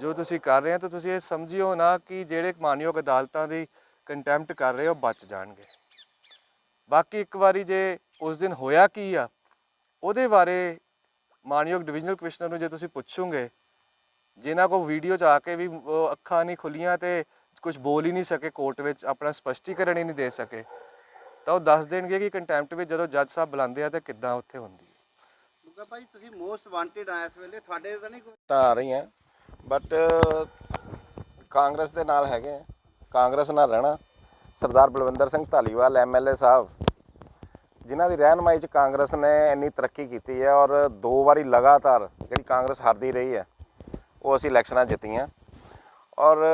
ਜੋ ਤੁਸੀਂ ਕਰ ਰਹੇ ਆ, ਤਾਂ ਤੁਸੀਂ ਇਹ ਸਮਝਿਓ ਨਾ ਕਿ ਜਿਹੜੇ ਮਾਨਯੋਗ ਅਦਾਲਤਾਂ ਦੀ ਕੰਟੈਂਪਟ ਕਰ ਰਹੇ ਹੋ ਬਚ ਜਾਣਗੇ। ਬਾਕੀ ਇੱਕ ਵਾਰੀ ਜੇ ਉਸ ਦਿਨ ਹੋਇਆ ਕੀ ਆ, ਉਹਦੇ ਬਾਰੇ ਮਾਨਯੋਗ ਡਿਵੀਜ਼ਨਲ ਕਮਿਸ਼ਨਰ ਨੂੰ ਜੇ ਤੁਸੀਂ ਪੁੱਛੋਗੇ ਜਿਨ੍ਹਾਂ ਕੋ ਵੀਡੀਓ ਚ ਆ ਕੇ ਵੀ ਅੱਖਾਂ ਨਹੀਂ ਖੁੱਲੀਆਂ ਤੇ ਕੁਝ ਬੋਲ ਹੀ ਨਹੀਂ ਸਕੇ ਕੋਰਟ ਵਿੱਚ ਆਪਣਾ ਸਪਸ਼ਟੀਕਰਨ ਹੀ ਨਹੀਂ ਦੇ ਸਕੇ ਤਾਂ ਉਹ ਦੱਸ ਦੇਣਗੇ ਕਿ ਕੰਟੈਂਪਟ ਵਿੱਚ ਜਦੋਂ ਜੱਜ ਸਾਹਿਬ ਬੁਲਾਉਂਦੇ ਆ ਤਾਂ ਕਿੱਦਾਂ ਉੱਥੇ ਹੁੰਦੀ ਹੈ ਦੁੱਗਾ ਭਾਈ ਤੁਸੀਂ ਮੋਸਟ ਵਾਂਟਡ ਆ ਇਸ ਵੇਲੇ ਤੁਹਾਡੇ ਤਾਂ ਨਹੀਂ ਕੋਈ ਤਾਂ ਆ ਰਹੀਆਂ ਬਟ ਕਾਂਗਰਸ ਦੇ ਨਾਲ ਹੈਗੇ ਆ। ਕਾਂਗਰਸ ਨਾਲ ਰਹਿਣਾ ਸਰਦਾਰ ਬਲਵਿੰਦਰ ਸਿੰਘ ਧਾਲੀਵਾਲ ਐਮਐਲਏ ਸਾਹਿਬ ਜਿਨ੍ਹਾਂ ਦੀ ਰਹਿਨਮਾਈ 'ਚ ਕਾਂਗਰਸ ਨੇ ਇੰਨੀ ਤਰੱਕੀ ਕੀਤੀ ਹੈ ਔਰ ਦੋ ਵਾਰੀ ਲਗਾਤਾਰ ਜਿਹੜੀ ਕਾਂਗਰਸ ਹਾਰਦੀ ਰਹੀ ਹੈ, ਉਹ ਅਸੀਂ ਇਲੈਕਸ਼ਨਾਂ ਜਿੱਤੀਆਂ। ਔਰ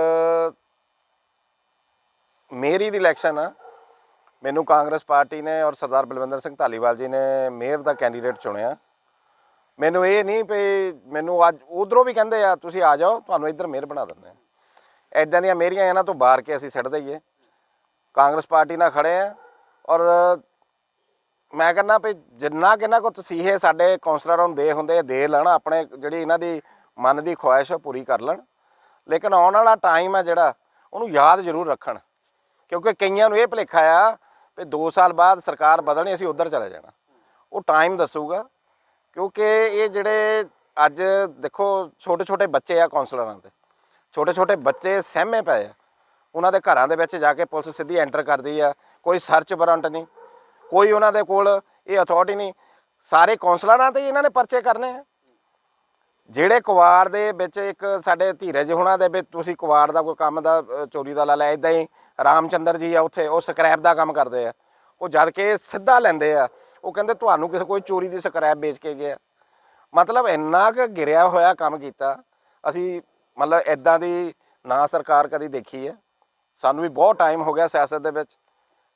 ਮੇਰੀ ਦੀ ਇਲੈਕਸ਼ਨ ਆ। ਮੈਨੂੰ ਕਾਂਗਰਸ ਪਾਰਟੀ ਨੇ ਔਰ ਸਰਦਾਰ ਬਲਵਿੰਦਰ ਸਿੰਘ ਧਾਲੀਵਾਲ ਜੀ ਨੇ ਮੇਅਰ ਦਾ ਕੈਂਡੀਡੇਟ ਚੁਣਿਆ। ਮੈਨੂੰ ਇਹ ਨਹੀਂ ਵੀ ਮੈਨੂੰ ਅੱਜ ਉਧਰੋਂ ਵੀ ਕਹਿੰਦੇ ਆ, ਤੁਸੀਂ ਆ ਜਾਓ, ਤੁਹਾਨੂੰ ਇੱਧਰ ਮੇਅਰ ਬਣਾ ਦਿੰਦੇ ਆ ਐਦਾਂ ਦੀਆਂ ਮੇਰੀਆਂ ਇਹਨਾਂ ਤੋਂ ਬਾਹਰ ਕੇ ਅਸੀਂ ਛੱਡ ਦਈਏ ਕਾਂਗਰਸ ਪਾਰਟੀ ਨਾਲ ਖੜੇ ਆ ਔਰ ਮੈਂ ਕਹਿੰਦਾ ਵੀ ਜਿੰਨਾ ਕਿੰਨਾ ਕੋ ਤਸੀਹੇ ਸਾਡੇ ਕੌਂਸਲਰਾਂ ਨੂੰ ਦੇ ਹੁੰਦੇ ਦੇ ਲੈਣ ਆਪਣੇ ਜਿਹੜੀ ਇਹਨਾਂ ਦੀ ਮਨ ਦੀ ਖੁਆਇਸ਼ ਆ, ਪੂਰੀ ਕਰ ਲੈਣ। ਲੇਕਿਨ ਆਉਣ ਵਾਲਾ ਟਾਈਮ ਆ ਜਿਹੜਾ ਉਹਨੂੰ ਯਾਦ ਜ਼ਰੂਰ ਰੱਖਣ। ਕਿਉਂਕਿ ਕਈਆਂ ਨੂੰ ਇਹ ਭੁਲੇਖਾ ਆ ਵੀ 2 ਸਾਲ ਬਾਅਦ ਸਰਕਾਰ ਬਦਲਣੀ ਅਸੀਂ ਉਧਰ ਚਲੇ ਜਾਣਾ। ਉਹ ਟਾਈਮ ਦੱਸੂਗਾ। ਕਿਉਂਕਿ ਇਹ ਜਿਹੜੇ ਅੱਜ ਦੇਖੋ ਛੋਟੇ ਛੋਟੇ ਬੱਚੇ ਆ ਕੌਂਸਲਰਾਂ ਦੇ। ਛੋਟੇ ਛੋਟੇ ਬੱਚੇ ਸਹਿਮੇ ਪਏ ਆ। ਉਹਨਾਂ ਦੇ ਘਰਾਂ ਦੇ ਵਿੱਚ ਜਾ ਕੇ ਪੁਲਿਸ ਸਿੱਧੀ ਐਂਟਰ ਕਰਦੀ ਆ। ਕੋਈ ਸਰਚ ਵਾਰੰਟ ਨਹੀਂ। ਕੋਈ ਉਹਨਾਂ ਦੇ ਕੋਲ ਇਹ ਅਥਾਰਟੀ ਨਹੀਂ। ਸਾਰੇ ਕੌਂਸਲਰਾਂ ਤੇ ਇਹਨਾਂ ਨੇ ਪਰਚੇ ਕਰਨੇ ਆ। ਜਿਹੜੇ ਕੁਵਾੜ ਦੇ ਵਿੱਚ ਇੱਕ ਸਾਡੇ ਧੀਰਜ ਹੁਣਾਂ ਦੇ ਵਿੱਚ ਤੁਸੀਂ ਕੁਵਾੜ ਦਾ ਕੋਈ ਕੰਮ ਦਾ ਚੋਰੀ ਦਾ ਲਾ ਲਿਆ ਇਦਾਂ ਹੀ ਰਾਮਚੰਦਰ ਜੀ ਆ ਉੱਥੇ, ਉਹ ਸਕ੍ਰੈਪ ਦਾ ਕੰਮ ਕਰਦੇ ਆ। ਉਹ ਜਦ ਕਿ ਸਿੱਧਾ ਲੈਂਦੇ ਆ। ਉਹ ਕਹਿੰਦੇ ਤੁਹਾਨੂੰ ਕਿਸੇ ਕੋਈ ਚੋਰੀ ਦੀ ਸਕ੍ਰੈਪ ਵੇਚ ਕੇ ਗਿਆ। ਮਤਲਬ ਇੰਨਾ ਕੁ ਗਿਰਿਆ ਹੋਇਆ ਕੰਮ ਕੀਤਾ। ਅਸੀਂ ਮਤਲਬ ਇਦਾਂ ਦੀ ਨਾ ਸਰਕਾਰ ਕਦੀ ਦੇਖੀ ਹੈ ਸਾਨੂੰ ਵੀ ਬਹੁਤ ਟਾਈਮ ਹੋ ਗਿਆ ਸਿਆਸਤ ਦੇ ਵਿੱਚ।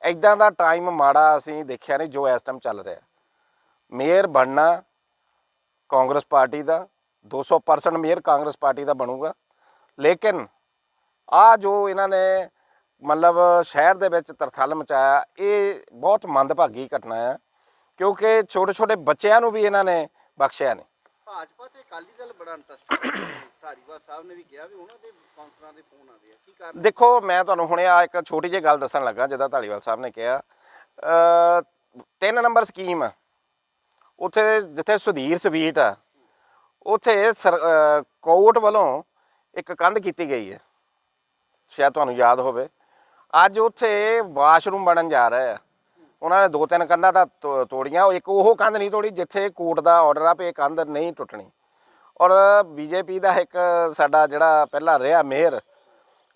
ਇਦਾਂ ਦਾ ਟਾਈਮ ਮਾੜਾ ਅਸੀਂ ਦੇਖਿਆ ਨਹੀਂ ਜੋ ਇਸ ਟਾਈਮ ਚੱਲ ਰਿਹਾ। ਮੇਅਰ ਬਣਨਾ ਕਾਂਗਰਸ ਪਾਰਟੀ ਦਾ 200% ਮੇਅਰ ਕਾਂਗਰਸ ਪਾਰਟੀ ਦਾ ਬਣੂਗਾ। ਲੇਕਿਨ ਆ ਜੋ ਇਹਨਾਂ ਨੇ ਮਤਲਬ ਸ਼ਹਿਰ ਦੇ ਵਿੱਚ ਤਰਥਲ ਮਚਾਇਆ, ਇਹ ਬਹੁਤ ਮੰਦਭਾਗੀ ਘਟਨਾ ਹੈ ਕਿਉਂਕਿ ਛੋਟੇ ਛੋਟੇ ਬੱਚਿਆਂ ਨੂੰ ਵੀ ਇਹਨਾਂ ਨੇ ਬਖਸ਼ਿਆ ਨਹੀਂ। ਭਾਜਪਾ ਤੇ ਅਕਾਲੀ ਦਲ ਬੜਾ ਇੰਟਰਸਟ ਧਾਰੀਵਾਲ ਸਾਹਿਬ ਨੇ ਵੀ ਕਿਹਾ ਵੀ ਉਹਨਾਂ ਦੇ ਕੌਂਸਲਰਾਂ ਦੇ ਫੋਨ ਆਉਂਦੇ ਆ। ਕੀ ਕਾਰਨ ਦੇਖੋ ਮੈਂ ਤੁਹਾਨੂੰ ਹੁਣੇ ਆ ਇੱਕ ਛੋਟੀ ਜਿਹੀ ਗੱਲ ਦੱਸਣ ਲੱਗਾ ਜਿੱਦਾਂ ਧਾਲੀਵਾਲ ਸਾਹਿਬ ਨੇ ਕਿਹਾ। ਤਿੰਨ ਨੰਬਰ ਸਕੀਮ ਉੱਥੇ ਜਿੱਥੇ ਸੁਧੀਰ ਸਵੀਟ ਆ ਉੱਥੇ ਸਰ- ਅ, ਕੋਰਟ ਵੱਲੋਂ ਇੱਕ ਕੰਧ ਕੀਤੀ ਗਈ ਹੈ। ਸ਼ਾਇਦ ਤੁਹਾਨੂੰ ਯਾਦ ਹੋਵੇ। ਅੱਜ ਉੱਥੇ ਵਾਸ਼ਰੂਮ ਬਣਨ ਜਾ ਰਿਹਾ ਹੈ। ਉਹਨਾਂ ਨੇ ਦੋ ਤਿੰਨ ਕੰਧਾਂ ਤਾਂ ਤੋ- ਤੋੜੀਆਂ, ਉਹ ਇੱਕ ਉਹ ਕੰਧ ਨਹੀਂ ਤੋੜੀ ਜਿੱਥੇ ਕੋਰਟ ਦਾ ਆਰਡਰ ਆ ਵੀ ਇਹ ਕੰਧ ਨਹੀਂ ਟੁੱਟਣੀ। ਔਰ ਬੀਜੇਪੀ ਦਾ ਇੱਕ ਸਾਡਾ ਜਿਹੜਾ ਪਹਿਲਾਂ ਰਿਹਾ ਮੇਅਰ,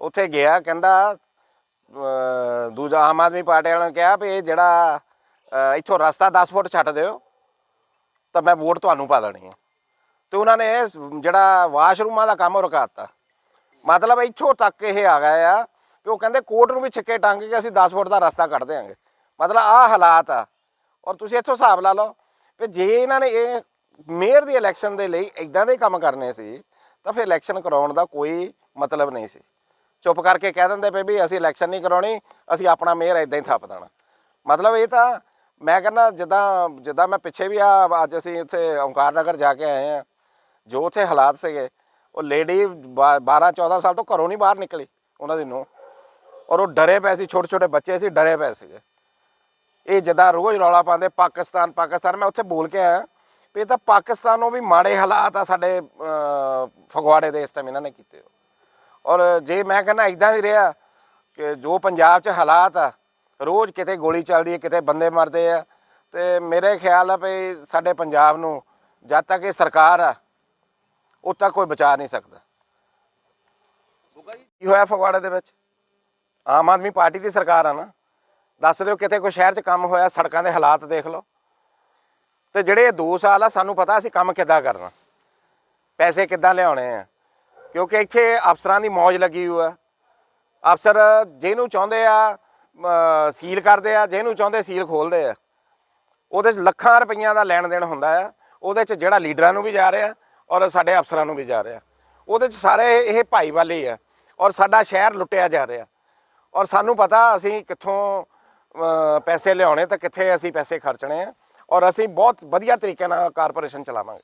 ਉੱਥੇ ਗਿਆ, ਕਹਿੰਦਾ ਦੂਜਾ ਆਮ ਆਦਮੀ ਪਾਰਟੀ ਵਾਲਿਆਂ ਨੇ ਕਿਹਾ ਵੀ ਇਹ ਜਿਹੜਾ ਇੱਥੋਂ ਰਸਤਾ 10 ਫੁੱਟ ਛੱਡ ਦਿਓ, ਤਾਂ ਮੈਂ ਵੋਟ ਤੁਹਾਨੂੰ ਪਾ ਦੇਣੀ ਹੈ। ਤੇ ਉਹਨਾਂ ਨੇ ਜਿਹੜਾ ਵਾਸ਼ਰੂਮਾਂ ਦਾ ਕੰਮ ਉਹ ਰੁਕਾਤਾ ਮਤਲਬ ਇੱਥੋਂ ਤੱਕ ਇਹ ਆ ਗਏ ਆ ਕਿ ਉਹ ਕਹਿੰਦੇ ਕੋਰਟ ਨੂੰ ਵੀ ਛਿੱਕੇ ਟੰਗ ਕੇ ਅਸੀਂ 10 ਫੁੱਟ ਦਾ ਰਸਤਾ ਕੱਢ ਦੇਾਂਗੇ ਮਤਲਬ ਆਹ ਹਾਲਾਤ ਆ। ਔਰ ਤੁਸੀਂ ਇੱਥੋਂ ਹਿਸਾਬ ਲਾ ਲਓ ਵੀ ਜੇ ਇਹਨਾਂ ਨੇ ਇਹ ਮੇਅਰ ਦੀ ਇਲੈਕਸ਼ਨ ਦੇ ਲਈ ਇਦਾਂ ਦੇ ਕੰਮ ਕਰਨੇ ਸੀ, ਤਾਂ ਫਿਰ ਇਲੈਕਸ਼ਨ ਕਰਾਉਣ ਦਾ ਕੋਈ ਮਤਲਬ ਨਹੀਂ ਸੀ। ਚੁੱਪ ਕਰਕੇ ਕਹਿ ਦਿੰਦੇ ਪਏ ਵੀ ਅਸੀਂ ਇਲੈਕਸ਼ਨ ਨਹੀਂ ਕਰਾਉਣੀ, ਅਸੀਂ ਆਪਣਾ ਮੇਅਰ ਇਦਾਂ ਹੀ ਥੱਪ ਦੇਣਾ। ਮਤਲਬ ਇਹ ਤਾਂ ਮੈਂ ਕਹਿੰਦਾ ਜਿੱਦਾਂ ਜਿੱਦਾਂ ਮੈਂ ਪਿੱਛੇ ਵੀ ਆ, ਅੱਜ ਅਸੀਂ ਉੱਥੇ ਓਂਕਾਰ ਨਗਰ ਜਾ ਕੇ ਆਏ ਆ, ਜੋ ਉੱਥੇ ਹਾਲਾਤ ਸੀਗੇ, ਉਹ ਲੇਡੀ 12 14 ਸਾਲ ਤੋਂ ਘਰੋਂ ਨਹੀਂ ਬਾਹਰ ਨਿਕਲੀ ਉਹਨਾਂ ਦੀ ਨੂੰ ਔਰ ਉਹ ਡਰੇ ਪਏ ਸੀ ਛੋਟੇ ਛੋਟੇ ਬੱਚੇ ਸੀ, ਡਰੇ ਪਏ ਸੀਗੇ। ਇਹ ਜਿੱਦਾਂ ਰੋਜ਼ ਰੌਲਾ ਪਾਉਂਦੇ ਪਾਕਿਸਤਾਨ ਪਾਕਿਸਤਾਨ ਮੈਂ ਉੱਥੇ ਬੋਲ ਕੇ ਆਇਆ ਵੀ ਤਾਂ ਪਾਕਿਸਤਾਨੋਂ ਵੀ ਮਾੜੇ ਹਾਲਾਤ ਆ ਸਾਡੇ ਫਗਵਾੜੇ ਦੇ ਇਸ ਟਾਈਮ ਇਹਨਾਂ ਨੇ ਕੀਤੇ ਔਰ ਜੇ ਮੈਂ ਕਹਿੰਦਾ ਇਦਾਂ ਹੀ ਰਿਹਾ ਕਿ ਜੋ ਪੰਜਾਬ 'ਚ ਹਾਲਾਤ ਆ ਰੋਜ਼ ਕਿਤੇ ਗੋਲੀ ਚੱਲਦੀ ਹੈ ਕਿਤੇ ਬੰਦੇ ਮਰਦੇ ਆ ਤੇ ਮੇਰੇ ਖਿਆਲ ਆ ਵੀ ਸਾਡੇ ਪੰਜਾਬ ਨੂੰ ਜਦ ਤੱਕ ਇਹ ਸਰਕਾਰ ਆ ਉਦ ਤੱਕ ਕੋਈ ਬਚਾ ਨਹੀਂ ਸਕਦਾ। ਕੀ ਹੋਇਆ ਫਗਵਾੜੇ ਦੇ ਵਿੱਚ? ਆਮ ਆਦਮੀ ਪਾਰਟੀ ਦੀ ਸਰਕਾਰ ਆ ਨਾ। ਦੱਸ ਦਿਓ ਕਿਤੇ ਕੋਈ ਸ਼ਹਿਰ 'ਚ ਕੰਮ ਹੋਇਆ, ਸੜਕਾਂ ਦੇ ਹਾਲਾਤ ਦੇਖ ਲਓ। ਤੇ ਜਿਹੜੇ ਇਹ 2 ਸਾਲ ਆ, ਸਾਨੂੰ ਪਤਾ ਅਸੀਂ ਕੰਮ ਕਿੱਦਾਂ ਕਰਨਾ। ਪੈਸੇ ਕਿੱਦਾਂ ਲਿਆਉਣੇ ਆ। ਕਿਉਂਕਿ ਇੱਥੇ ਅਫਸਰਾਂ ਦੀ ਮੌਜ ਲੱਗੀ ਹੋਈ ਆ। ਅਫਸਰ ਜਿਹਨੂੰ ਚਾਹੁੰਦੇ ਆ ਸੀਲ ਕਰਦੇ ਆ, ਜਿਹਨੂੰ ਚਾਹੁੰਦੇ ਸੀਲ ਖੋਲਦੇ ਆ। ਉਹਦੇ 'ਚ ਲੱਖਾਂ ਰੁਪਈਆਂ ਦਾ ਲੈਣ ਦੇਣ ਹੁੰਦਾ ਆ। ਉਹਦੇ 'ਚ ਜਿਹੜਾ ਲੀਡਰਾਂ ਨੂੰ ਵੀ ਜਾ ਰਿਹਾ ਔਰ ਸਾਡੇ ਅਫਸਰਾਂ ਨੂੰ ਵੀ ਜਾ ਰਿਹਾ। ਉਹਦੇ 'ਚ ਸਾਰੇ ਇਹ ਭਾਈਵਾਲੇ ਆ। ਔਰ ਸਾਡਾ ਸ਼ਹਿਰ ਲੁੱਟਿਆ ਜਾ ਰਿਹਾ। ਔਰ ਸਾਨੂੰ ਪਤਾ ਅਸੀਂ ਕਿੱਥੋਂ ਪੈਸੇ ਲਿਆਉਣੇ ਤਾਂ ਕਿੱਥੇ ਅਸੀਂ ਪੈਸੇ ਖਰਚਣੇ ਆ। ਔਰ ਅਸੀਂ ਬਹੁਤ ਵਧੀਆ ਤਰੀਕੇ ਨਾਲ ਕਾਰਪੋਰੇਸ਼ਨ ਚਲਾਵਾਂਗੇ।